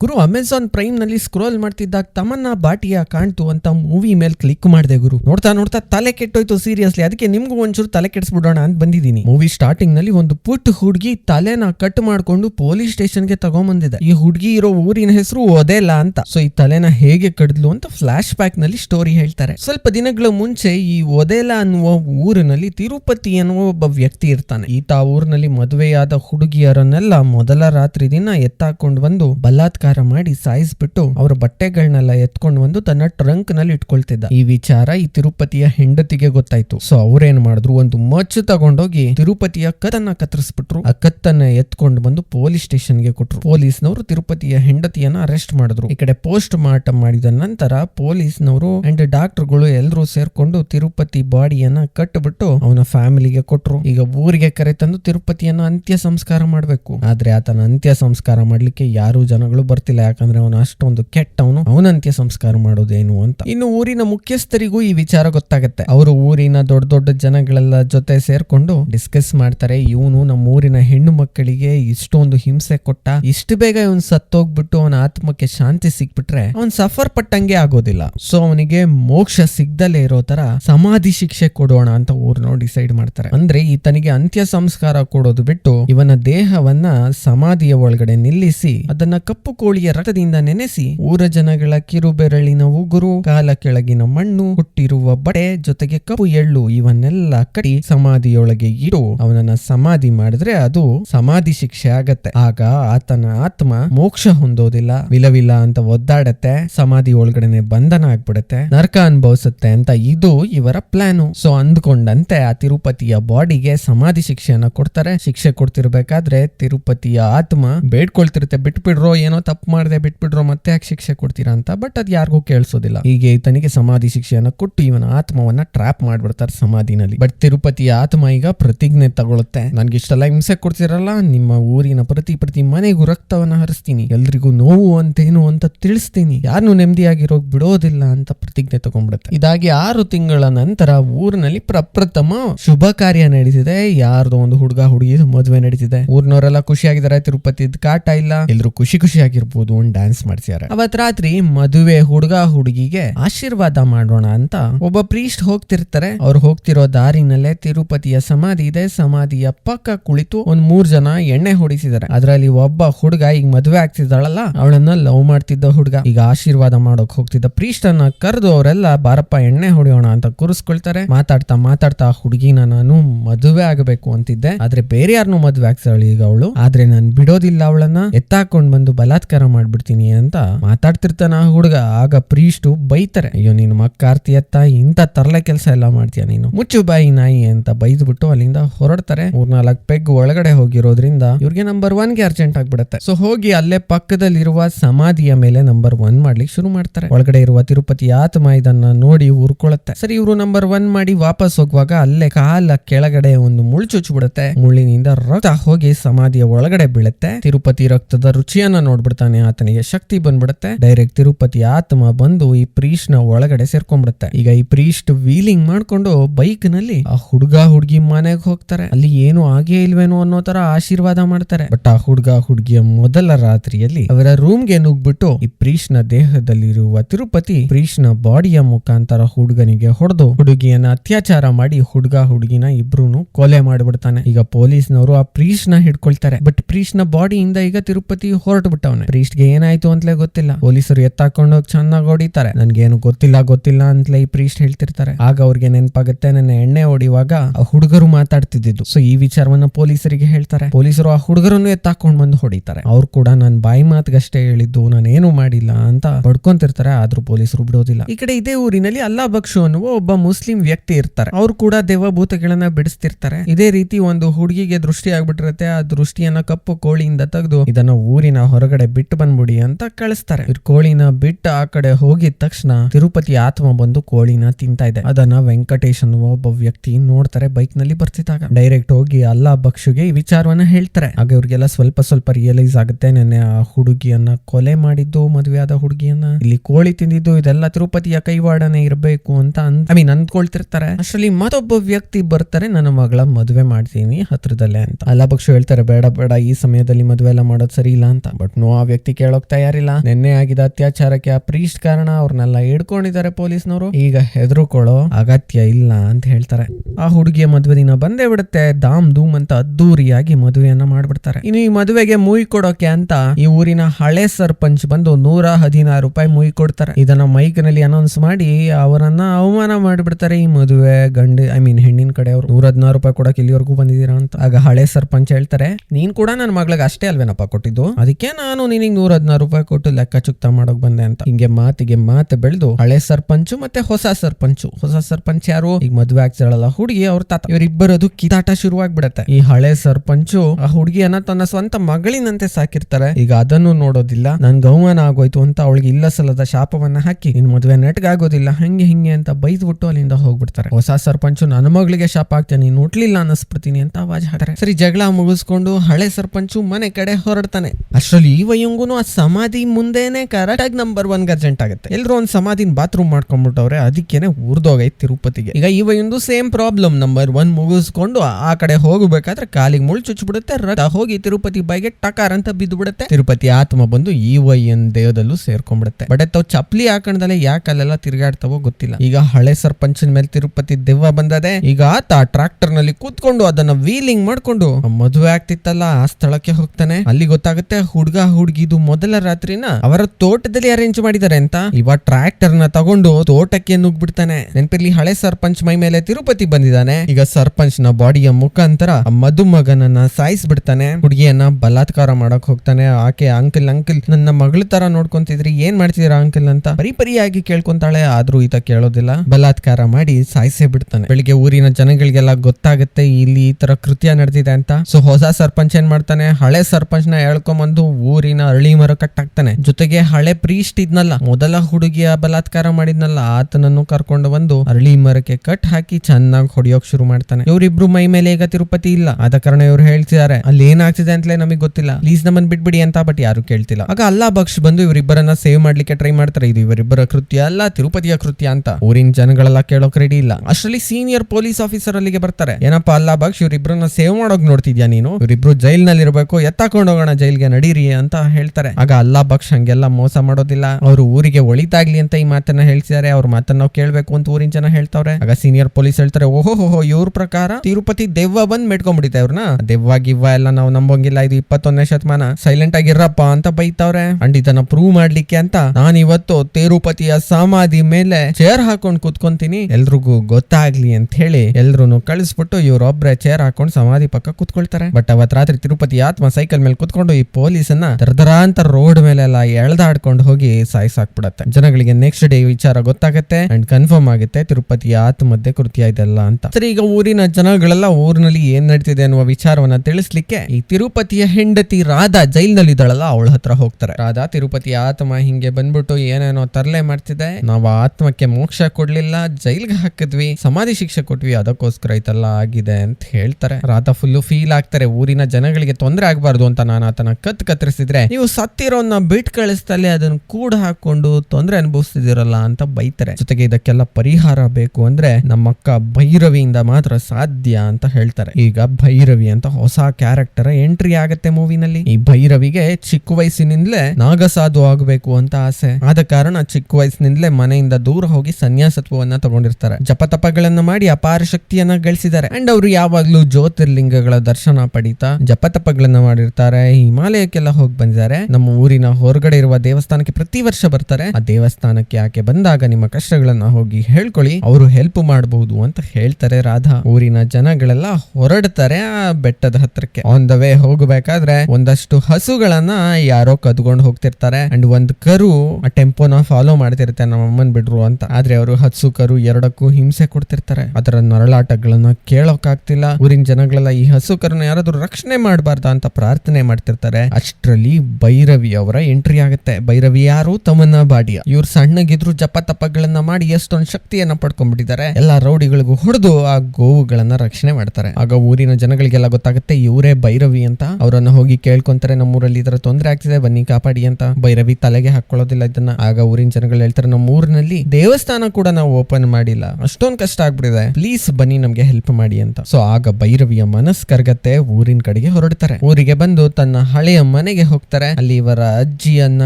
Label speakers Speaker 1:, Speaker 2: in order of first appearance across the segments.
Speaker 1: ಗುರು Amazon ಪ್ರೈಮ್ನಲ್ಲಿ scroll ಮಾಡ್ತಿದ್ದಾಗ ತಮನ್ನ ಬಾಟಿಯ ಕಾಣ್ತು ಅಂತ ಮೂವಿ ಮೇಲೆ ಕ್ಲಿಕ್ ಮಾಡಿದೆ ಗುರು. ನೋಡ್ತಾ ನೋಡ್ತಾ ತಲೆ ಕೆಟ್ಟೋಯ್ತು ಸೀರಿಯಸ್ಲಿ. ಅದಕ್ಕೆ ನಿಮ್ಗೂ ಒಂಚೂರು ತಲೆ ಕೆಡಿಸ್ಬಿಡೋಣ ಅಂತ ಬಂದಿದ್ದೀನಿ. ಮೂವಿ ಸ್ಟಾರ್ಟಿಂಗ್ನಲ್ಲಿ ಒಂದು ಪುಟ್ಟ ಹುಡುಗಿ ತಲೆನ ಕಟ್ ಮಾಡ್ಕೊಂಡು ಪೊಲೀಸ್ ಸ್ಟೇಷನ್ಗೆ ತಗೊಂಬಂದಿದೆ. ಈ ಹುಡುಗಿ ಇರೋ ಊರಿನ ಹೆಸರು ಒದೆಲ್ಲ ಅಂತ. ಸೊ, ಈ ತಲೆನ ಹೇಗೆ ಕಡಿದ್ಲು ಅಂತ ಫ್ಲಾಶ್ ಬ್ಯಾಕ್ನಲ್ಲಿ ಸ್ಟೋರಿ ಹೇಳ್ತಾರೆ. ಸ್ವಲ್ಪ ದಿನಗಳ ಮುಂಚೆ ಈ ಒದೆಲ ಅನ್ನುವ ಊರಿನಲ್ಲಿ ತಿರುಪತಿ ಅನ್ನುವ ಒಬ್ಬ ವ್ಯಕ್ತಿ ಇರ್ತಾನೆ. ಈತ ಊರಿನಲ್ಲಿ ಮದುವೆಯಾದ ಹುಡುಗಿಯರನ್ನೆಲ್ಲ ಮೊದಲ ರಾತ್ರಿ ದಿನ ಎತ್ತಾಕೊಂಡು ಬಂದು ಬಲಾತ್ಕಾರ ಮಾಡಿ ಸಾಯಿಸ್ಬಿಟ್ಟು ಅವರ ಬಟ್ಟೆಗಳನ್ನೆಲ್ಲ ಎತ್ಕೊಂಡು ಬಂದು ತನ್ನ ಟ್ರಂಕ್ನಲ್ಲಿ ಇಟ್ಕೊಳ್ತಿದ್ದ. ಈ ವಿಚಾರ ಈ ತಿರುಪತಿಯ ಹೆಂಡತಿಗೆ ಗೊತ್ತಾಯ್ತು. ಸೊ ಅವ್ರೇನ್ ಮಾಡಿದ್ರು? ಒಂದು ಮಚ್ಚು ತಗೊಂಡೋಗಿ ತಿರುಪತಿಯ ಕತ್ತನ್ನ ಕತ್ತರಿಸ್ಬಿಟ್ರು. ಆ ಕತ್ತನ್ನ ಎತ್ಕೊಂಡು ಬಂದು ಪೊಲೀಸ್ ಸ್ಟೇಷನ್ಗೆ ಕೊಟ್ರು. ಪೊಲೀಸ್ನವರು ತಿರುಪತಿಯ ಹೆಂಡತಿಯನ್ನ ಅರೆಸ್ಟ್ ಮಾಡಿದ್ರು. ಈ ಕಡೆ ಪೋಸ್ಟ್ ಮಾರ್ಟಮ್ ಮಾಡಿದ ನಂತರ ಪೊಲೀಸ್ನವರು ಅಂಡ್ ಡಾಕ್ಟರ್ಗಳು ಎಲ್ಲರೂ ಸೇರ್ಕೊಂಡು ತಿರುಪತಿ ಬಾಡಿಯನ್ನ ಕಟ್ಟಿಬಿಟ್ಟು ಅವನ ಫ್ಯಾಮಿಲಿಗೆ ಕೊಟ್ರು. ಈಗ ಊರಿಗೆ ಕರೆ ತಂದು ತಿರುಪತಿಯನ್ನ ಅಂತ್ಯ ಸಂಸ್ಕಾರ ಮಾಡ್ಬೇಕು. ಆದ್ರೆ ಆತನ ಅಂತ್ಯ ಸಂಸ್ಕಾರ ಮಾಡ್ಲಿಕ್ಕೆ ಯಾರು ಜನಗಳು ಬರ್ತಿಲ್ಲ, ಯಾಕಂದ್ರೆ ಅವನು ಅಷ್ಟೊಂದು ಕೆಟ್ಟವನು, ಅವನಂತ್ಯ ಸಂಸ್ಕಾರ ಮಾಡೋದೇನು ಅಂತ. ಇನ್ನು ಊರಿನ ಮುಖ್ಯಸ್ಥರಿಗೂ ಈ ವಿಚಾರ ಗೊತ್ತಾಗತ್ತೆ. ಅವರು ಊರಿನ ದೊಡ್ಡ ದೊಡ್ಡ ಜನಗಳೆಲ್ಲ ಜೊತೆ ಸೇರ್ಕೊಂಡು ಡಿಸ್ಕಸ್ ಮಾಡ್ತಾರೆ, ಇವನು ನಮ್ಮ ಊರಿನ ಹೆಣ್ಣು ಮಕ್ಕಳಿಗೆ ಇಷ್ಟೊಂದು ಹಿಂಸೆ ಕೊಟ್ಟ, ಇಷ್ಟು ಬೇಗ ಇವನ್ ಸತ್ತೋಗ್ಬಿಟ್ಟು ಅವನ ಆತ್ಮಕ್ಕೆ ಶಾಂತಿ ಸಿಕ್ಬಿಟ್ರೆ ಅವನ್ ಸಫರ್ ಪಟ್ಟಂಗೆ ಆಗೋದಿಲ್ಲ. ಸೊ ಅವನಿಗೆ ಮೋಕ್ಷ ಸಿಗ್ದಲೇ ಇರೋ ತರ ಸಮಾಧಿ ಶಿಕ್ಷೆ ಕೊಡೋಣ ಅಂತ ಊರ್ನವ್ರು ಡಿಸೈಡ್ ಮಾಡ್ತಾರೆ. ಅಂದ್ರೆ ಈತನಿಗೆ ಅಂತ್ಯ ಸಂಸ್ಕಾರ ಕೊಡೋದು ಬಿಟ್ಟು ಇವನ ದೇಹವನ್ನ ಸಮಾಧಿಯ ಒಳಗಡೆ ನಿಲ್ಲಿಸಿ, ಅದನ್ನ ಕಪ್ಪು ಕೋಳಿಯ ರಕ್ತದಿಂದ ನೆನೆಸಿ ಊರ ಜನಗಳ ಕಿರುಬೆರಳಿನ ಉಗುರು, ಕಾಲ ಕೆಳಗಿನ ಮಣ್ಣು, ಹುಟ್ಟಿರುವ ಬಡೆ ಜೊತೆಗೆ ಕಪ್ಪು ಎಳ್ಳು ಇವನ್ನೆಲ್ಲ ಕಟ್ಟಿ ಸಮಾಧಿಯೊಳಗೆ ಇಡು ಅವನನ್ನ ಸಮಾಧಿ ಮಾಡಿದ್ರೆ ಅದು ಸಮಾಧಿ ಶಿಕ್ಷೆ ಆಗತ್ತೆ. ಆಗ ಆತನ ಆತ್ಮ ಮೋಕ್ಷ ಹೊಂದೋದಿಲ್ಲ. ವಿಲವಿಲ್ಲ ಅಂತ ಒದ್ದಾಡತ್ತೆ. ಸಮಾಧಿ ಒಳಗಡೆನೆ ಬಂಧನ ಆಗ್ಬಿಡತ್ತೆ. ನರಕ ಅನುಭವಿಸುತ್ತೆ ಅಂತ ಇದು ಇವರ ಪ್ಲಾನು. ಸೊ ಅಂದ್ಕೊಂಡಂತೆ ಆ ತಿರುಪತಿಯ ಬಾಡಿಗೆ ಸಮಾಧಿ ಶಿಕ್ಷೆಯನ್ನ ಕೊಡ್ತಾರೆ. ಶಿಕ್ಷೆ ಕೊಡ್ತಿರ್ಬೇಕಾದ್ರೆ ತಿರುಪತಿಯ ಆತ್ಮ ಬೇಡ್ಕೊಳ್ತಿರುತ್ತೆ. ಬಿಟ್ಬಿಡ್ರೋ ಏನೋ ಮಾಡದೆ ಬಿಟ್ಬಿಟ್ರು ಮತ್ತೆ ಯಾಕೆ ಶಿಕ್ಷೆ ಕೊಡ್ತೀರಾ ಅಂತ, ಬಟ್ ಅದ್ ಯಾರಿಗೂ ಕೇಳಿಸೋದಿಲ್ಲ. ಹೀಗೆ ಈತನಿಗೆ ಸಮಾಧಿ ಶಿಕ್ಷೆಯನ್ನು ಕೊಟ್ಟು ಇವನ ಆತ್ಮವನ್ನ ಟ್ರಾಪ್ ಮಾಡ್ಬಿಡ್ತಾರೆ ಸಮಾಧಿನಲ್ಲಿ. ಬಟ್ ತಿರುಪತಿಯ ಆತ್ಮ ಈಗ ಪ್ರತಿಜ್ಞೆ ತಗೊಳುತ್ತೆ. ನನ್ಗೆ ಇಷ್ಟೆಲ್ಲ ಹಿಂಸೆ ಕೊಡ್ತಿರಲ್ಲ, ನಿಮ್ಮ ಊರಿನ ಪ್ರತಿ ಪ್ರತಿ ಮನೆಗೂ ರಕ್ತವನ್ನ ಹರಿಸ್ತೀನಿ. ಎಲ್ರಿಗೂ ನೋವು ಅಂತೇನು ಅಂತ ತಿಳಿಸ್ತೀನಿ. ಯಾರನ್ನು ನೆಮ್ಮದಿಯಾಗಿರೋ ಬಿಡೋದಿಲ್ಲ ಅಂತ ಪ್ರತಿಜ್ಞೆ ತಗೊಂಡ್ಬಿಡುತ್ತೆ. ಇದಾಗಿ ಆರು ತಿಂಗಳ ನಂತರ ಊರಿನಲ್ಲಿ ಪ್ರಪ್ರಥಮ ಶುಭ ಕಾರ್ಯ ನಡೀತಿದೆ. ಯಾರ್ದೋ ಒಂದು ಹುಡುಗ ಹುಡುಗಿ ಮದುವೆ ನಡೀತಿದೆ. ಊರ್ನವರೆಲ್ಲ ಖುಷಿಯಾಗಿದ್ದಾರೆ. ತಿರುಪತಿ ಕಾಟ ಇಲ್ಲ. ಎಲ್ರು ಖುಷಿ ಖುಷಿಯಾಗಿರ್ಬೋದು. ಒಂದ್ ಡ್ಯಾನ್ಸ್ ಮಾಡ್ಸಿದ್ದಾರೆ ಅವತ್ ರಾತ್ರಿ ಮದುವೆ ಹುಡುಗ ಹುಡುಗಿಗೆ ಆಶೀರ್ವಾದ ಮಾಡೋಣ ಅಂತ ಒಬ್ಬ ಪ್ರೀಸ್ಟ್ ಹೋಗ್ತಿರ್ತಾರೆ. ಅವ್ರು ಹೋಗ್ತಿರೋ ದಾರಿನಲ್ಲೇ ತಿರುಪತಿಯ ಸಮಾಧಿ ಇದೆ. ಸಮಾಧಿಯ ಪಕ್ಕ ಕುಳಿತು ಒಂದ್ ಮೂರ್ ಜನ ಎಣ್ಣೆ ಹೊಡಿಸಿದಾರೆ. ಅದ್ರಲ್ಲಿ ಒಬ್ಬ ಹುಡುಗ ಈಗ ಮದುವೆ ಆಗ್ತಿದ್ದಾಳಲ್ಲ, ಅವಳನ್ನ ಲವ್ ಮಾಡ್ತಿದ್ದ ಹುಡುಗ. ಈಗ ಆಶೀರ್ವಾದ ಮಾಡೋಕ್ ಹೋಗ್ತಿದ್ದ ಪ್ರೀಸ್ಟ್ ಅನ್ನ ಕರೆದು ಅವರೆಲ್ಲ, ಬಾರಪ್ಪ, ಎಣ್ಣೆ ಹೊಡೆಯೋಣ ಅಂತ ಕೂರಿಸ್ಕೊಳ್ತಾರೆ. ಮಾತಾಡ್ತಾ ಮಾತಾಡ್ತಾ ಹುಡುಗಿನ ನಾನು ಮದುವೆ ಆಗಬೇಕು ಅಂತಿದ್ದೆ. ಆದ್ರೆ ಬೇರೆ ಯಾರನ್ನೂ ಮದುವೆ ಆಗ್ತಾಳೆ ಈಗ ಅವಳು. ಆದ್ರೆ ನಾನು ಬಿಡೋದಿಲ್ಲ ಅವಳನ್ನ. ಎತ್ತಾಕೊಂಡ್ ಬಂದು ಬಲಾತ್ಕಾರ ಮಾಡ್ಬಿಡ್ತೀನಿ ಅಂತ ಮಾತಾಡ್ತಿರ್ತಾನ ಹುಡುಗ. ಆಗ ಪ್ರೀಸ್ಟು ಬೈತಾರೆ, ಅಯ್ಯೋ, ನೀನು ಮಕ್ಕಾರ್ತಿ ಎತ್ತ ಇಂಥ ತರಲೆ ಕೆಲಸ ಎಲ್ಲ ಮಾಡ್ತೀಯ ನೀನು? ಮುಚ್ಚು ಬಾಯಿ ನಾಯಿ, ಅಂತ ಬೈದ್ಬಿಟ್ಟು ಅಲ್ಲಿಂದ ಹೊರಡ್ತಾರೆ. ಮೂರ್ನಾಲ್ಕು ಪೆಗ್ ಒಳಗಡೆ ಹೋಗಿರೋದ್ರಿಂದ ಇವ್ರಿಗೆ ನಂಬರ್ ಒನ್ಗೆ ಅರ್ಜೆಂಟ್ ಆಗ್ಬಿಡತ್ತೆ. ಸೊ ಹೋಗಿ ಅಲ್ಲೇ ಪಕ್ಕದಲ್ಲಿರುವ ಸಮಾಧಿಯ ಮೇಲೆ ನಂಬರ್ ಒನ್ ಮಾಡ್ಲಿಕ್ಕೆ ಶುರು ಮಾಡ್ತಾರೆ. ಒಳಗಡೆ ಇರುವ ತಿರುಪತಿ ಆತ್ಮ ಇದನ್ನ ನೋಡಿ ಉರ್ಕೊಳತ್ತೆ ಸರಿ, ಇವರು ನಂಬರ್ ಒನ್ ಮಾಡಿ ವಾಪಸ್ ಹೋಗುವಾಗ ಅಲ್ಲೇ ಕಾಲ ಕೆಳಗಡೆ ಒಂದು ಮುಳ್ಳು ಚುಚ್ಬಿಡುತ್ತೆ. ಮುಳ್ಳಿನಿಂದ ರಕ್ತ ಹೋಗಿ ಸಮಾಧಿಯ ಒಳಗಡೆ ಬೀಳುತ್ತೆ. ತಿರುಪತಿ ರಕ್ತದ ರುಚಿಯನ್ನ ನೋಡ್ಬಿಡ್ತಾನೆ. ಆತನಿಗೆ ಶಕ್ತಿ ಬಂದ್ಬಿಡುತ್ತೆ. ಡೈರೆಕ್ಟ್ ತಿರುಪತಿ ಆತ್ಮ ಬಂದು ಈ ಪ್ರೀಸ್ಟ್ನ ಒಳಗಡೆ ಸೇರ್ಕೊಂಡ್ಬಿಡುತ್ತೆ. ಈಗ ಈ ಪ್ರೀಸ್ಟ್ ವೀಲಿಂಗ್ ಮಾಡ್ಕೊಂಡು ಬೈಕ್ನಲ್ಲಿ ಆ ಹುಡುಗ ಹುಡುಗಿ ಮನೆಗೆ ಹೋಗ್ತಾರೆ. ಅಲ್ಲಿ ಏನು ಆಗೇ ಇಲ್ವೇನೋ ಅನ್ನೋ ತರ ಆಶೀರ್ವಾದ ಮಾಡ್ತಾರೆ. ಬಟ್ ಆ ಹುಡುಗ ಹುಡುಗಿಯ ಮೊದಲ ರಾತ್ರಿಯಲ್ಲಿ ಅವರ ರೂಮ್ಗೆ ನುಗ್ಬಿಟ್ಟು ಈ ಪ್ರೀಸ್ಟ್ನ ದೇಹದಲ್ಲಿರುವ ತಿರುಪತಿ ಪ್ರೀಸ್ಟ್ನ ಬಾಡಿಯ ಮುಖಾಂತರ ಹುಡುಗನಿಗೆ ಹೊಡೆದು ಹುಡುಗಿಯನ್ನ ಅತ್ಯಾಚಾರ ಮಾಡಿ ಹುಡುಗ ಹುಡುಗಿನ ಇಬ್ರು ಕೊಲೆ ಮಾಡ್ಬಿಡ್ತಾನೆ. ಈಗ ಪೊಲೀಸ್ನವರು ಆ ಪ್ರೀಸ್ನ ಹಿಡ್ಕೊಳ್ತಾರೆ. ಬಟ್ ಪ್ರೀಸ್ನ ಬಾಡಿಯಿಂದ ಈಗ ತಿರುಪತಿ ಹೊರಟು ಬಿಟ್ಟವನೆ. ಪ್ರೀಸ್ಟ್ಗೆ ಏನಾಯ್ತು ಅಂತಲೇ ಗೊತ್ತಿಲ್ಲ. ಪೊಲೀಸರು ಎತ್ತಾಕೊಂಡೋಗಿ ಚೆನ್ನಾಗಿ ಹೊಡಿತಾರೆ. ನನ್ಗೇನು ಗೊತ್ತಿಲ್ಲ ಗೊತ್ತಿಲ್ಲ ಅಂತಲೇ ಈ ಪ್ರೀಸ್ಟ್ ಹೇಳ್ತಿರ್ತಾರೆ. ಆಗ ಅವ್ರಿಗೆ ನೆನಪಾಗುತ್ತೆ, ನನ್ನ ಎಣ್ಣೆ ಹೊಡಿವಾಗ ಆ ಹುಡುಗರು ಮಾತಾಡ್ತಿದ್ದು ಸೊ ಈ ವಿಚಾರವನ್ನ ಪೊಲೀಸರಿಗೆ ಹೇಳ್ತಾರೆ. ಪೊಲೀಸರು ಆ ಹುಡುಗರನ್ನು ಎತ್ತಾಕೊಂಡ್ ಬಂದು ಹೊಡಿತಾರೆ. ಅವ್ರು ಕೂಡ ನಾನು ಬಾಯಿ ಮಾತಿಗಷ್ಟೇ ಹೇಳಿದ್ದು ನಾನು ಏನು ಮಾಡಿಲ್ಲ ಅಂತ ಬಡ್ಕೊಂತಿರ್ತಾರೆ ಆದ್ರೂ ಪೊಲೀಸರು ಬಿಡೋದಿಲ್ಲ. ಈ ಕಡೆ ಇದೇ ಊರಿನಲ್ಲಿ ಅಲ್ಲಾ ಬಕ್ಷು ಅನ್ನುವ ಒಬ್ಬ ಮುಸ್ಲಿಂ ವ್ಯಕ್ತಿ ಇರ್ತಾರೆ. ಅವ್ರು ಕೂಡ ದೇವಭೂತಗಳನ್ನ ಬಿಡಿಸ್ತಿರ್ತಾರೆ. ಇದೇ ರೀತಿ ಒಂದು ಹುಡುಗಿಗೆ ದೃಷ್ಟಿ ಆಗ್ಬಿಟ್ಟಿರುತ್ತೆ ಆ ದೃಷ್ಟಿಯನ್ನ ಕಪ್ಪು ಕೋಳಿಯಿಂದ ತೆಗೆದು ಇದನ್ನ ಊರಿನ ಹೊರಗಡೆ ಬಿಟ್ಟು ಬಂದ್ಬಿಡಿ ಅಂತ ಕಳಿಸ್ತಾರೆ. ಇವ್ರು ಕೋಳಿನ ಬಿಟ್ಟು ಆ ಕಡೆ ಹೋಗಿದ ತಕ್ಷಣ ತಿರುಪತಿ ಆತ್ಮ ಬಂದು ಕೋಳಿನ ತಿಂತಾ ಇದೆ. ಅದನ್ನ ವೆಂಕಟೇಶ್ ಅನ್ನುವ ಒಬ್ಬ ವ್ಯಕ್ತಿ ನೋಡ್ತಾರೆ ಬೈಕ್ನಲ್ಲಿ ಬರ್ತಿದ್ದಾಗ. ಡೈರೆಕ್ಟ್ ಹೋಗಿ ಅಲ್ಲಾ ಬಕ್ಷುಗೆ ಈ ವಿಚಾರವನ್ನ ಹೇಳ್ತಾರೆ. ಆಗ ಇವ್ರಿಗೆಲ್ಲ ಸ್ವಲ್ಪ ಸ್ವಲ್ಪ ರಿಯಲೈಸ್ ಆಗುತ್ತೆ, ನೆನ್ನೆ ಆ ಹುಡುಗಿಯನ್ನ ಕೊಲೆ ಮಾಡಿದ್ದು, ಮದುವೆ ಆದ ಹುಡುಗಿಯನ್ನ. ಇಲ್ಲಿ ಕೋಳಿ ತಿಂದಿದ್ದು, ಇದೆಲ್ಲ ತಿರುಪತಿಯ ಕೈವಾಡನೆ ಇರಬೇಕು ಅಂತ ಐ ಮೀನ್ ಅಂದ್ಕೊಳ್ತಿರ್ತಾರೆ. ಅಷ್ಟರಲ್ಲಿ ಮತ್ತೊಬ್ಬ ವ್ಯಕ್ತಿ ಬರ್ತಾರೆ, ನನ್ನ ಮಗಳ ಮದುವೆ ಮಾಡ್ತೀನಿ ಹತ್ರದಲ್ಲೇ ಅಂತ. ಅಲ್ಲಾ ಬಕ್ಷು ಹೇಳ್ತಾರೆ, ಬೇಡ ಬೇಡ, ಈ ಸಮಯದಲ್ಲಿ ಮದುವೆ ಎಲ್ಲ ಮಾಡೋದು ಸರಿ ಇಲ್ಲ ಅಂತ. ಬಟ್ ನೋ ವ್ಯಕ್ತಿ ಕೇಳೋಕ್ ತಯಾರಿಲ್ಲ. ನಿನ್ನೆ ಆಗಿದ ಅತ್ಯಾಚಾರಕ್ಕೆ ಆ ಪ್ರೀಸ್ಟ್ ಕಾರಣ ಅವ್ರನ್ನೆಲ್ಲ ಹಿಡ್ಕೊಂಡಿದ್ದಾರೆ ಪೊಲೀಸ್ನವರು. ಈಗ ಹೆದರುಕೊಳ್ಳೋ ಅಗತ್ಯ ಇಲ್ಲ ಅಂತ ಹೇಳ್ತಾರೆ. ಆ ಹುಡುಗಿಯ ಮದುವೆ ದಿನ ಬಂದೇ ಬಿಡುತ್ತೆ. ದಾಮ್ ಧೂಮ್ ಅಂತ ಅದ್ದೂರಿಯಾಗಿ ಮದುವೆಯನ್ನ ಮಾಡ್ಬಿಡ್ತಾರೆ. ಇನ್ನು ಈ ಮದುವೆಗೆ ಮುಯಿ ಕೊಡೋಕೆ ಅಂತ ಈ ಊರಿನ ಹಳೆ ಸರ್ಪಂಚ್ ಬಂದು ನೂರ ಹದಿನಾರು ರೂಪಾಯಿ ಮುಯಿ ಕೊಡ್ತಾರೆ. ಇದನ್ನ ಮೈಕ್ನಲ್ಲಿ ಅನೌನ್ಸ್ ಮಾಡಿ ಅವರನ್ನ ಅವಮಾನ ಮಾಡಿಬಿಡ್ತಾರೆ. ಈ ಮದುವೆ ಗಂಡ ಐ ಮೀನ್ ಹೆಣ್ಣಿನ ಕಡೆ ಅವರು ನೂರ ಹದಿನಾರು ರೂಪಾಯಿ ಕೊಡಕ್ಕೆ ಇಲ್ಲಿವರೆಗೂ ಬಂದಿದ್ದೀರಾ ಅಂತ. ಆಗ ಹಳೆ ಸರ್ಪಂಚ್ ಹೇಳ್ತಾರೆ, ನೀನ್ ಕೂಡ ನನ್ನ ಮಗಳಿಗೆ ಅಷ್ಟೇ ಅಲ್ವೇನಪ್ಪ ಕೊಟ್ಟಿದ್ದು? ಅದಕ್ಕೆ ನಾನು ನಿನಗೆ ನೂರ ಹದಿನಾರು ರೂಪಾಯಿ ಕೊಟ್ಟು ಲೆಕ್ಕ ಚುಕ್ತ ಮಾಡೋಕ್ ಬಂದೆ ಅಂತ. ಹಿಂಗೆ ಮಾತಿಗೆ ಮಾತು ಬೆಳೆದು ಹಳೆ ಸರ್ಪಂಚು ಮತ್ತೆ ಹೊಸ ಸರ್ಪಂಚು. ಹೊಸ ಸರ್ಪಂಚ್ ಯಾರು? ಈಗ ಮದ್ವೆ ಆಗ್ತಾಳಲ್ಲ ಹುಡುಗಿ ಅವ್ರ ತಾತ. ಇವರಿಬ್ಬರದು ಕಿತಾಟ ಶುರುವಾಗ್ಬಿಡತ್ತೆ. ಈ ಹಳೆ ಸರ್ಪಂಚು ಆ ಹುಡುಗಿಯನ್ನ ತನ್ನ ಸ್ವಂತ ಮಗಳಿನಂತೆ ಸಾಕಿರ್ತಾರೆ. ಈಗ ಅದನ್ನು ನೋಡೋದಿಲ್ಲ. ನನ್ ಗೌಮಾನ ಆಗೋಯ್ತು ಅಂತ ಅವಳಿಗೆ ಇಲ್ಲ ಸಲದ ಶಾಪವನ್ನ ಹಾಕಿ ನಿನ್ ಮದ್ವೆ ನೆಟ್ಗಾಗೋದಿಲ್ಲ. ಹಂಗೆ ಹಿಂಗೆ ಅಂತ ಬೈದ್ಬಿಟ್ಟು ಅಲ್ಲಿಂದ ಹೋಗ್ಬಿಡ್ತಾರೆ. ಹೊಸ ಸರ್ಪಂಚು ನನ್ನ ಮಗಳಿಗೆ ಶಾಪ ಆಗ್ತೇನೆ ನೀನು ಉಟ್ಲಿಲ್ಲ ಅನ್ನಿಸ್ಬಿಡ್ತೀನಿ ಅಂತ ಅವಾಜ್ ಹಾಕ್ತಾರೆ. ಸರಿ ಜಗಳ ಮುಗಿಸ್ಕೊಂಡು ಹಳೆ ಸರ್ಪಂಚು ಮನೆ ಕಡೆ ಹೊರಡ್ತಾನೆ. ಅಷ್ಟ್ರಲ್ಲಿ ಈ ವಯ್ಯಂಗುನು ಆ ಸಮಾಧಿ ಮುಂದೆನೆ ಕರೆಕ್ಟಾಗಿ ನಂಬರ್ ಒನ್ ಅರ್ಜೆಂಟ್ ಆಗುತ್ತೆ. ಎಲ್ಲರೂ ಒಂದು ಸಮಾಧಿನ ಬಾತ್ರೂಮ್ ಮಾಡ್ಕೊಂಡ್ಬಿಟ್ಟವ್ರೆ, ಅದಕ್ಕೇನೆ ಉರ್ದೋಗೈತೆ ತಿರುಪತಿಗೆ. ಈಗ ಈ ಇಂದು ಸೇಮ್ ಪ್ರಾಬ್ಲಮ್ ನಂಬರ್ ಒನ್ ಮುಗಿಸ್ಕೊಂಡು ಆ ಕಡೆ ಹೋಗಬೇಕಾದ್ರೆ ಕಾಲಿಗೆ ಮುಳ್ಳು ಚುಚ್ಚಿಬಿಡುತ್ತೆ, ರಕ್ತ ಹೋಗಿ ತಿರುಪತಿ ಬಾಯಿಗೆ ಟಕಾರ ಅಂತ ಬಿದ್ದು ಬಿಡುತ್ತೆ ತಿರುಪತಿ ಆತ್ಮ ಬಂದು ಈ ಎನ್ ದೇಹದಲ್ಲೂ ಸೇರ್ಕೊಂಡ್ಬಿಡುತ್ತೆ. ಬಟ್ ತಾವು ಚಪ್ಲಿ ಹಾಕೊಂಡಲೆ ಯಾಕೆ ಅಲ್ಲೆಲ್ಲ ತಿರುಗಾಡ್ತಾವೋ ಗೊತ್ತಿಲ್ಲ. ಈಗ ಹಳೆ ಸರ್ಪಂಚನ ಮೇಲೆ ತಿರುಪತಿ ದೆವ್ವ ಬಂದದೆ, ಈಗ ಆತ ಟ್ರಾಕ್ಟರ್ನಲ್ಲಿ ಕೂತ್ಕೊಂಡು ಅದನ್ನ ವೀಲಿಂಗ್ ಮಾಡ್ಕೊಂಡು ಮದುವೆ ಆಗ್ತಿತ್ತಲ್ಲ, ಆ ಸ್ಥಳಕ್ಕೆ ಹೋಗ್ತಾನೆ. ಅಲ್ಲಿ ಗೊತ್ತಾಗುತ್ತೆ ಹುಡ್ಗ ಹುಡ್ಗಿದು ಮೊದಲ ರಾತ್ರಿನ ಅವರ ತೋಟದಲ್ಲಿ ಅರೇಂಜ್ ಮಾಡಿದ್ದಾರೆ ಅಂತ. ಇವ ಟ್ರಾಕ್ಟರ್ನ ತಗೊಂಡು ತೋಟಕ್ಕೆ ನುಗ್ಬಿಡ್ತಾನೆ ನೆನಪಿರ್ಲಿ ಹಳೆ ಸರ್ಪಂಚ್ ಮೈ ಮೇಲೆ ತಿರುಪತಿ ಬಂದಿದ್ದಾನೆ. ಈಗ ಸರ್ಪಂಚ್ನ ಬಾಡಿಯ ಮುಖಾಂತರ ಆ ಮದುಮಗನನ್ನ ಸಾಯಿಸ್ಬಿಡ್ತಾನೆ. ಹುಡುಗಿಯನ್ನ ಬಲಾತ್ಕಾರ ಮಾಡಕ್ ಹೋಗ್ತಾನೆ. ಆಕೆ ಅಂಕಲ್ ಅಂಕಲ್ ನನ್ನ ಮಗಳ ತರ ನೋಡ್ಕೊಂತಿದ್ರಿ, ಏನ್ ಮಾಡ್ತಿದೀರಾ ಅಂಕಲ್ ಅಂತ ಪರಿ ಪರಿಯಾಗಿ ಕೇಳ್ಕೊಂತಾಳೆ. ಆದ್ರೂ ಈತ ಕೇಳೋದಿಲ್ಲ. ಬಲಾತ್ಕಾರ ಮಾಡಿ ಸಾಯಿಸೇ ಬಿಡ್ತಾನೆ. ಬೆಳಿಗ್ಗೆ ಊರಿನ ಜನಗಳಿಗೆಲ್ಲ ಗೊತ್ತಾಗುತ್ತೆ ಇಲ್ಲಿ ಈ ತರ ಕೃತ್ಯ ನಡೆದಿದೆ ಅಂತ. ಸೊ ಹೊಸ ಸರ್ಪಂಚ್ ಏನ್ ಮಾಡ್ತಾನೆ? ಹಳೆ ಸರ್ಪಂಚ್ನ ಹೇಳ್ಕೊಂಬಂದು ಊರಿನ ಅರಳಿ ಮರ ಕಟ್ಟಾಕ್ತಾನೆ. ಜೊತೆಗೆ ಹಳೆ ಪ್ರೀಸ್ಟ್ ಇದ್ನಲ್ಲ, ಮೊದಲ ಹುಡುಗಿಯ ಬಲಾತ್ಕಾರ ಮಾಡಿದ್ನಲ್ಲ, ಆತನನ್ನು ಕರ್ಕೊಂಡು ಬಂದು ಅರಳಿ ಮರಕ್ಕೆ ಕಟ್ ಹಾಕಿ ಚೆನ್ನಾಗಿ ಹೊಡಿಯೋಕ್ ಶುರು ಮಾಡ್ತಾನೆ. ಇವರಿಬ್ರು ಮೈ ಮೇಲೆ ಈಗ ತಿರುಪತಿ ಇಲ್ಲ. ಆದ ಕಾರಣ ಇವ್ರು ಹೇಳ್ತಿದ್ದಾರೆ ಅಲ್ಲಿ ಏನಾಗ್ತಿದೆ ಅಂತಲೇ ನಮಗೆ ಗೊತ್ತಿಲ್ಲ. ಪ್ಲೀಸ್ ನಮ್ಮನ್ ಬಿಟ್ಬಿಡಿ ಅಂತ ಬಟ್ ಯಾರು ಕೇಳ್ತಿಲ್ಲ. ಆಗ ಅಲ್ಲಾ ಬಕ್ಷ್ ಬಂದು ಇವರಿಬ್ಬರನ್ನ ಸೇವ್ ಮಾಡ್ಲಿಕ್ಕೆ ಟ್ರೈ ಮಾಡ್ತಾರೆ. ಇದು ಇವರಿಬ್ಬರ ಕೃತ್ಯ ಅಲ್ಲ, ತಿರುಪತಿಯ ಕೃತ್ಯ ಅಂತ. ಊರಿನ ಜನಗಳೆಲ್ಲ ಕೇಳೋಕ್ ರೆಡಿ ಇಲ್ಲ. ಅಷ್ಟರಲ್ಲಿ ಸೀನಿಯರ್ ಪೊಲೀಸ್ ಆಫೀಸರ್ ಅಲ್ಲಿಗೆ ಬರ್ತಾರೆ. ಏನಪ್ಪ ಅಲ್ಲಾ ಬಕ್ಷ್ ಇವರಿಬ್ಬರನ್ನ ಸೇವ್ ಮಾಡೋಕ್ ನೋಡ್ತಿದ್ಯಾ ನೀನು? ಇವರಿಬ್ರು ಜೈಲ್ನಲ್ಲಿ ಇರಬೇಕು ಎತ್ತಾಕೊಂಡು ಹೋಗೋಣ ಜೈಲ್ಗೆ ನಡೀರಿ ಅಂತ ಹೇಳ್ತಾರೆ. ಆಗ ಅಲ್ಲಾ ಬಕ್ಷ್ ಹಂಗೆಲ್ಲ ಮೋಸ ಮಾಡೋದಿಲ್ಲ. ಅವ್ರು ಊರಿಗೆ ಒಳಿತಾಗ್ಲಿ ಅಂತ ಈ ಮಾತನ್ನ ಹೇಳ್ತಿದ್ದಾರೆ. ಅವ್ರ ಮಾತನ್ನ ನಾವು ಕೇಳ್ಬೇಕು ಅಂತ ಊರಿನ ಜನ ಹೇಳ್ತಾವ್ರೆ. ಆಗ ಸೀನಿಯರ್ ಪೊಲೀಸ್ ಹೇಳ್ತಾರೆ ಓಹೋ ಹೋ ಇವ್ರ ಪ್ರಕಾರ ತಿರುಪತಿ ದೆವ್ವ ಬಂದ್ ಮೆಟ್ಕೊಂಡ್ಬಿಡಿದೆ ಅವ್ರನ್ನ ದೆವ್ವ ಗಿವ್ವ ಎಲ್ಲ ನಾವು ನಂಬಂಗಿಲ್ಲ, ಇದು ಇಪ್ಪತ್ತೊಂದನೇ ಶತಮಾನ. ಸೈಲೆಂಟ್ ಆಗಿರಪ್ಪ ಅಂತ ಬೈತಾವ್ರೆ. ಅಂಡ್ ಇದನ್ನ ಪ್ರೂವ್ ಮಾಡ್ಲಿಕ್ಕೆ ಅಂತ ನಾನು ಇವತ್ತು ತಿರುಪತಿಯ ಸಮಾಧಿ ಮೇಲೆ ಚೇರ್ ಹಾಕೊಂಡ್ ಕುತ್ಕೊಂತೀನಿ. ಎಲ್ರಿಗೂ ಗೊತ್ತಾಗ್ಲಿ ಅಂತ ಹೇಳಿ ಎಲ್ರು ಕಳಿಸ್ಬಿಟ್ಟು ಇವ್ರೊಬ್ರೆ ಚೇರ್ ಹಾಕೊಂಡ್ ಸಮಾಧಿ ಪಕ್ಕ ಕುತ್ಕೊಳ್ತಾರೆ. ಬಟ್ ಅವತ್ ರಾತ್ರಿ ತಿರುಪತಿ ಆತ್ಮ ಸೈಕಲ್ ಮೇಲೆ ಕುತ್ಕೊಂಡು ಈ ಪೊಲೀಸನ್ನ ದರ್ದರಾಂತ ರೋಡ್ ಮೇಲೆಲ್ಲ ಎಳ್ದಾಡ್ಕೊಂಡು ಹೋಗಿ ಸಾಯಿಸಾಕ್ಬಿಡತ್ತೆ. ಜನಗಳಿಗೆ ನೆಕ್ಸ್ಟ್ ಡೇ ವಿಚಾರ ಗೊತ್ತಾಗತ್ತೆ ಅಂಡ್ ಕನ್ಫರ್ಮ್ ಆಗುತ್ತೆ ತಿರುಪತಿ ಆತ್ಮಹತ್ಯೆ ಕೃತಿ ಇದೆಲ್ಲ ಅಂತ. ಸರಿ, ಈಗ ಊರಿನ ಜನಗಳೆಲ್ಲ ಊರಿನಲ್ಲಿ ಏನ್ ನಡೀತಿದೆ ಅನ್ನುವ ವಿಚಾರವನ್ನ ತಿಳಿಸ್ಲಿಕ್ಕೆ ಈ ತಿರುಪತಿಯ ಹೆಂಡತಿ ರಾಧಾ ಜೈಲ್ನಲ್ಲಿ ಇದ್ದಾಳಲ್ಲ, ಅವಳ ಹತ್ರ ಹೋಗ್ತಾರೆ. ರಾಧಾ ತಿರುಪತಿ ಆತ್ಮ ಹಿಂಗೆ ಬಂದ್ಬಿಟ್ಟು ಏನೇನೋ ತರಲೆ ಮಾಡ್ತಿದೆ. ನಾವು ಆತ್ಮಕ್ಕೆ ಮೋಕ್ಷ ಕೊಡ್ಲಿಲ್ಲ, ಜೈಲ್ಗೆ ಹಾಕಿದ್ವಿ, ಸಮಾಧಿ ಶಿಕ್ಷೆ ಕೊಟ್ವಿ, ಅದಕ್ಕೋಸ್ಕರ ಇದೆಲ್ಲ ಆಗಿದೆ ಅಂತ ಹೇಳ್ತಾರೆ. ರಾಧಾ ಫುಲ್ ಫೀಲ್ ಆಗ್ತಾರೆ. ಊರಿನ ಜನಗಳಿಗೆ ತೊಂದರೆ ಆಗ್ಬಾರ್ದು ಅಂತ ನಾನು ಆತನ ಕತ್ ಕತ್ತರಿಸಿದ್ರೆ ನೀವು ಸತ್ತಿರೋನ್ನ ಬಿಟ್ ಕಳಿಸ್ತಲೇ ಅದನ್ನ ಕೂಡ ಹಾಕೊಂಡು ತೊಂದರೆ ಅನುಭವಿಸ್ತಿದಿರಲ್ಲ ಅಂತ ಬೈತಾರೆ. ಜೊತೆಗೆ ಇದಕ್ಕೆಲ್ಲ ಪರಿಹಾರ ಬೇಕು ಅಂದ್ರೆ ನಮ್ಮಕ್ಕ ಭೈರವಿಯಿಂದ ಮಾತ್ರ ಸಾಧ್ಯ ಅಂತ ಹೇಳ್ತಾರೆ. ಈಗ ಭೈರವಿ ಅಂತ ಹೊಸ ಕ್ಯಾರೆಕ್ಟರ್ ಎಂಟ್ರಿ ಆಗತ್ತೆ ಮೂವಿನಲ್ಲಿ. ಈ ಭೈರವಿಗೆ ಚಿಕ್ಕ ವಯಸ್ಸಿನಿಂದಲೇ ನಾಗಸಾಧು ಆಗಬೇಕು ಅಂತ ಆಸೆ. ಆದ ಕಾರಣ ಚಿಕ್ಕ ವಯಸ್ಸಿನಿಂದಲೇ ಮನೆಯಿಂದ ದೂರ ಹೋಗಿ ಸನ್ಯಾಸತ್ವವನ್ನ ತಗೊಂಡಿರ್ತಾರೆ. ಜಪತಪಗಳನ್ನ ಮಾಡಿ ಅಪಾರ ಶಕ್ತಿಯನ್ನ ಗಳಿಸಿದ್ದಾರೆ. ಅಂಡ್ ಅವರು ಯಾವಾಗ್ಲೂ ಜ್ಯೋತಿರ್ಲಿಂಗಗಳ ದರ್ಶನ ಪಡೀತಾ ಜಪತಪಗಳನ್ನ ಮಾಡಿರ್ತಾರೆ. ಹಿಮಾಲಯಕ್ಕೆಲ್ಲ ಹೋಗಿ ಬಂದಿದ್ದಾರೆ ನಮ್ಮ ಊರಿನ ಹೊರಗಡೆ ಇರುವ ದೇವಸ್ಥಾನಕ್ಕೆ ಪ್ರತಿ ವರ್ಷ ಬರ್ತಾರೆ. ಆ ದೇವಸ್ಥಾನಕ್ಕೆ ಆಕೆ ಬಂದಾಗ ನಿಮ್ಮ ಕಷ್ಟಗಳನ್ನ ಹೋಗಿ ಹೇಳ್ಕೊಳ್ಳಿ. ಅವರು ಹೆಲ್ಪ್ ಮಾಡಬಹುದು ಅಂತ ಹೇಳ್ತಾರೆ ರಾಧಾ. ಊರಿನ ಜನಗಳೆಲ್ಲ ಹೊರಡ್ತಾರೆ ಆ ಬೆಟ್ಟದ ಹತ್ರಕ್ಕೆ. ಆನ್ ದ ವೇ ಹೋಗಬೇಕಾದ್ರೆ ಒಂದಷ್ಟು ಹಸುಗಳನ್ನ ಯಾರೋ ಕದ್ಕೊಂಡು ಹೋಗ್ತಿರ್ತಾರೆ. ಅಂಡ್ ಒಂದ್ ಕರು ಆ ಟೆಂಪೋನ ಫಾಲೋ ಮಾಡ್ತಿರುತ್ತೆ ನಮ್ಮ ಅಮ್ಮನ್ ಬಿಡ್ರು ಅಂತ. ಆದ್ರೆ ಅವರು ಹಸು, ಕರು ಎರಡಕ್ಕೂ ಹಿಂಸೆ ಕೊಡ್ತಿರ್ತಾರೆ. ಅದರ ನರಳಾಟಗಳನ್ನ ಕೇಳೋಕಾಗ್ತಿಲ್ಲ. ಊರಿನ ಜನಗಳೆಲ್ಲ ಈ ಹಸು ಕರನ್ನ ಯಾರಾದ್ರೂ ರಕ್ಷಣೆ ಮಾಡಬಾರ್ದ ಅಂತ ಪ್ರಾರ್ಥನೆ ಮಾಡ್ತಿರ್ತಾರೆ. ಅಷ್ಟರಲ್ಲಿ ಭೈರವಿ ಅವರ ಎಂಟ್ರಿ ಆಗುತ್ತೆ. ಭೈರವಿ ಯಾರು? ತಮನ್ನ ಬಾಡಿಯ. ಇವ್ರು ಸಣ್ಣಗಿದ್ರು ಜಪ ತಪಗಳನ್ನ ಮಾಡಿ ಎಷ್ಟೊಂದು ಶಕ್ತಿಯನ್ನ ಪಡ್ಕೊಂಡ್ಬಿಟ್ಟಿದ್ದಾರೆ. ಎಲ್ಲಾ ರೌಡಿಗಳಿಗೂ ಹೊಡೆದು ಆ ಗೋವುಗಳನ್ನ ರಕ್ಷಣೆ ಮಾಡ್ತಾರೆ. ಆಗ ಊರಿನ ಜನಗಳಿಗೆಲ್ಲ ಗೊತ್ತಾಗುತ್ತೆ, ಇವರೇ ಭೈರವಿ ಅಂತ. ಅವರನ್ನ ಹೋಗಿ ಕೇಳ್ಕೊಂತಾರೆ, ನಮ್ಮೂರಲ್ಲಿ ಇದರ ತೊಂದರೆ ಆಗ್ತಿದೆ, ಬನ್ನಿ ಕಾಪಾಡಿ ಅಂತ. ಭೈರವಿ ತಲೆಗೆ ಹಾಕೊಳ್ಳೋದಿಲ್ಲ ಇದನ್ನ. ಆಗ ಊರಿನ ಜನಗಳು ಹೇಳ್ತಾರೆ ನಮ್ಮ ಊರಿನಲ್ಲಿ ದೇವಸ್ಥಾನ ಕೂಡ ನಾವು ಓಪನ್ ಮಾಡಿಲ್ಲ. ಅಷ್ಟೊಂದು ಕಷ್ಟ ಆಗ್ಬಿಟ್ಟಿದೆ. ಪ್ಲೀಸ್ ಬನ್ನಿ ನಮ್ಗೆ ಹೆಲ್ಪ್ ಮಾಡಿ ಅಂತ. ಸೊ ಆಗ ಭೈರವಿಯ ಮನಸ್ ಕರ್ಗತ್ತೆ ಊರಿನ ಕಡೆಗೆ ಹೊರಡ್ತಾರೆ. ಊರಿಗೆ ಬಂದು ತನ್ನ ಹಳೆಯ ಮನೆಗೆ ಹೋಗ್ತಾರೆ. ಹೋಗ್ತಾರೆ ಅಲ್ಲಿ ಇವರ ಅಜ್ಜಿಯನ್ನ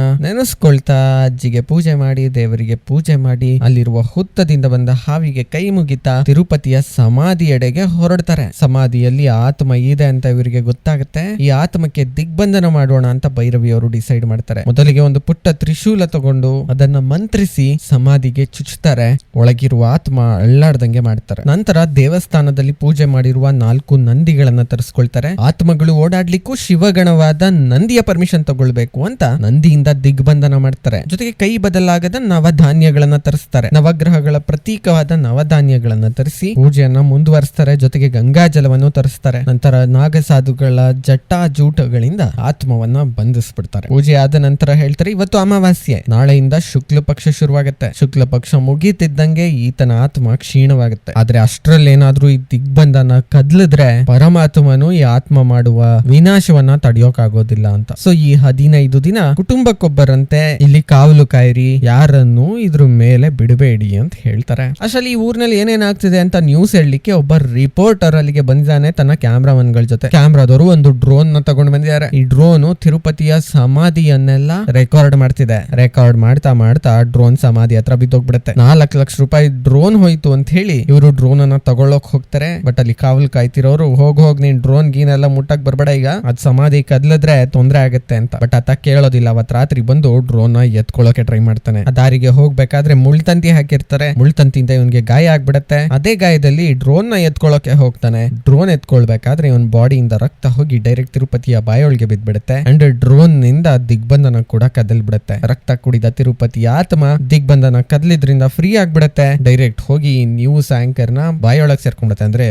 Speaker 1: ನೆನೆಸ್ಕೊಳ್ತಾ ಅಜ್ಜಿಗೆ ಪೂಜೆ ಮಾಡಿ, ದೇವರಿಗೆ ಪೂಜೆ ಮಾಡಿ, ಅಲ್ಲಿರುವ ಹುತ್ತದಿಂದ ಬಂದ ಹಾವಿಗೆ ಕೈ ಮುಗಿತಾ ತಿರುಪತಿಯ ಸಮಾಧಿ ಎಡೆಗೆ ಹೊರಡ್ತಾರೆ. ಸಮಾಧಿಯಲ್ಲಿ ಆತ್ಮ ಇದೆ ಅಂತ ಇವರಿಗೆ ಗೊತ್ತಾಗುತ್ತೆ. ಈ ಆತ್ಮಕ್ಕೆ ದಿಗ್ಬಂಧನ ಮಾಡೋಣ ಅಂತ ಭೈರವಿ ಅವರು ಡಿಸೈಡ್ ಮಾಡ್ತಾರೆ. ಮೊದಲಿಗೆ ಒಂದು ಪುಟ್ಟ ತ್ರಿಶೂಲ ತಗೊಂಡು ಅದನ್ನ ಮಂತ್ರಿಸಿ ಸಮಾಧಿಗೆ ಚುಚ್ಚುತ್ತಾರೆ ಒಳಗಿರುವ ಆತ್ಮ ಅಳ್ಳಾಡ್ದಂಗೆ ಮಾಡ್ತಾರೆ. ನಂತರ ದೇವಸ್ಥಾನದಲ್ಲಿ ಪೂಜೆ ಮಾಡಿರುವ ನಾಲ್ಕು ನಂದಿಗಳನ್ನ ತರಿಸ್ಕೊಳ್ತಾರೆ. ಆತ್ಮಗಳು ಓಡಾಡ್ಲಿಕ್ಕೂ ಶಿವಗಣವಾದ ನಂದಿಯ ಪರ್ಮಿಷನ್ ತಗೊಳ್ಬೇಕು ಅಂತ ನಂದಿಯಿಂದ ದಿಗ್ಬಂಧನ ಮಾಡ್ತಾರೆ. ಜೊತೆಗೆ ಕೈ ಬದಲಾಗದ ನವಧಾನ್ಯಗಳನ್ನ ತರಿಸ್ತಾರೆ. ನವಗ್ರಹಗಳ ಪ್ರತೀಕವಾದ ನವಧಾನ್ಯಗಳನ್ನ ತರಿಸಿ ಪೂಜೆಯನ್ನ ಮುಂದುವರಿಸ್ತಾರೆ. ಜೊತೆಗೆ ಗಂಗಾ ಜಲವನ್ನು ತರಿಸ್ತಾರೆ. ನಂತರ ನಾಗಸಾಧುಗಳ ಜಟಾಜೂಟಗಳಿಂದ ಆತ್ಮವನ್ನ ಬಂಧಿಸ್ಬಿಡ್ತಾರೆ. ಪೂಜೆ ಆದ ನಂತರ ಹೇಳ್ತಾರೆ, ಇವತ್ತು ಅಮಾವಾಸ್ಯೆ. ನಾಳೆಯಿಂದ ಶುಕ್ಲ ಪಕ್ಷ ಶುರುವಾಗುತ್ತೆ. ಶುಕ್ಲ ಪಕ್ಷ ಮುಗೀತಿದ್ದಂಗೆ ಈತನ ಆತ್ಮ ಕ್ಷೀಣವಾಗುತ್ತೆ. ಆದ್ರೆ ಅಷ್ಟರಲ್ಲೇನಾದ್ರೂ ಈ ದಿಗ್ಬಂಧನ ಕದ್ಲಿದ್ರೆ ಪರಮಾತ್ಮನು ಈ ಆತ್ಮ ಮಾಡುವ ವಿನಾಶವನ್ನ ತಡೆಯೋಕಾಗೋದಿಲ್ಲ ಅಂತ. ಸೊ ಈ ಹದಿನೈದು ದಿನ ಕುಟುಂಬಕ್ಕೊಬ್ಬರಂತೆ ಇಲ್ಲಿ ಕಾವಲು ಕಾಯಿರಿ, ಯಾರನ್ನು ಇದ್ರ ಮೇಲೆ ಬಿಡಬೇಡಿ ಅಂತ ಹೇಳ್ತಾರೆ. ಅಷ್ಟರಲ್ಲಿ ಈ ಊರಿನಲ್ಲಿ ಏನೇನಾಗ್ತಿದೆ ಅಂತ ನ್ಯೂಸ್ ಹೇಳಲಿಕ್ಕೆ ಒಬ್ಬ ರಿಪೋರ್ಟರ್ ಅಲ್ಲಿಗೆ ಬಂದಿದ್ದಾನೆ, ತನ್ನ ಕ್ಯಾಮ್ರಾಮನ್ಗಳ ಜೊತೆ. ಕ್ಯಾಮ್ರಾದವರು ಒಂದು ಡ್ರೋನ್ನ ತಗೊಂಡು ಬಂದಿದ್ದಾರೆ. ಈ ಡ್ರೋನ್ ತಿರುಪತಿಯ ಸಮಾಧಿಯನ್ನೆಲ್ಲ ರೆಕಾರ್ಡ್ ಮಾಡ್ತಿದೆ. ರೆಕಾರ್ಡ್ ಮಾಡ್ತಾ ಮಾಡ್ತಾ ಡ್ರೋನ್ ಸಮಾಧಿ ಹತ್ರ ಬಿದ್ದೋಗ್ಬಿಡುತ್ತೆ. ನಾಲ್ಕು ಲಕ್ಷ ರೂಪಾಯಿ ಡ್ರೋನ್ ಹೋಯ್ತು ಅಂತ ಹೇಳಿ ಇವರು ಡ್ರೋನ್ ಅನ್ನ ತಗೊಳ್ಳೋಕ್ ಹೋಗ್ತಾರೆ. ಬಟ್ ಅಲ್ಲಿ ಕಾವಲ್ ಕಾಯ್ತಿರೋರು, ಹೋಗ್ ಹೋಗ್ ನೀನ್ ಡ್ರೋನ್ ಗೀನ್ ಎಲ್ಲ ಮುಟ್ಟಕ್ ಬರ್ಬೇಡ ಈಗ. ಅದ್ ಸಮಾಧಿ ಕದ್ಲದ್ರೆ ತೊಂದ್ರೆ ಆಗುತ್ತೆ. ಅಂತ. ಬಟ್ ಆತ ಕೇಳೋದಿಲ್ಲ. ಅವತ್ ರಾತ್ರಿ ಬಂದು ಡ್ರೋನ್ನ ಎತ್ಕೊಳ್ಳೋಕೆ ಟ್ರೈ ಮಾಡ್ತಾನೆ. ಆ ದಾರಿಗೆ ಹೋಗ್ಬೇಕಾದ್ರೆ ಮುಳ್ತಂತಿ ಹಾಕಿರ್ತಾರೆ. ಮುಳ್ತಂತಿಯಿಂದ ಇವನ್ಗೆ ಗಾಯ ಆಗ್ಬಿಡತ್ತೆ. ಅದೇ ಗಾಯದಲ್ಲಿ ಡ್ರೋನ್ನ ಎತ್ಕೊಳ್ಳೋಕೆ ಹೋಗ್ತಾನೆ. ಡ್ರೋನ್ ಎತ್ಕೊಳ್ಬೇಕಾದ್ರೆ ಇವನ್ ಬಾಡಿಯಿಂದ ರಕ್ತ ಹೋಗಿ ಡೈರೆಕ್ಟ್ ತಿರುಪತಿಯ ಬಾಯೊಳಗೆ ಬಿದ್ಬಿಡುತ್ತೆ. ಅಂಡ್ ಡ್ರೋನ್ನಿಂದ ದಿಗ್ಬಂಧನ ಕೂಡ ಕದಲ್ ಬಿಡುತ್ತೆ ರಕ್ತ ಕುಡಿದ ತಿರುಪತಿಯ ಆತ್ಮ ದಿಗ್ಬಂಧನ ಕದಲಿದ್ರಿಂದ ಫ್ರೀ ಆಗ್ಬಿಡತ್ತೆ. ಡೈರೆಕ್ಟ್ ಹೋಗಿ ನ್ಯೂಸ್ ಆಂಕರ್ನ ಬಾಯೊಳಗೆ ಸೇರ್ಕೊಂಡ್ಬಿಡುತ್ತೆ ಅಂದ್ರೆ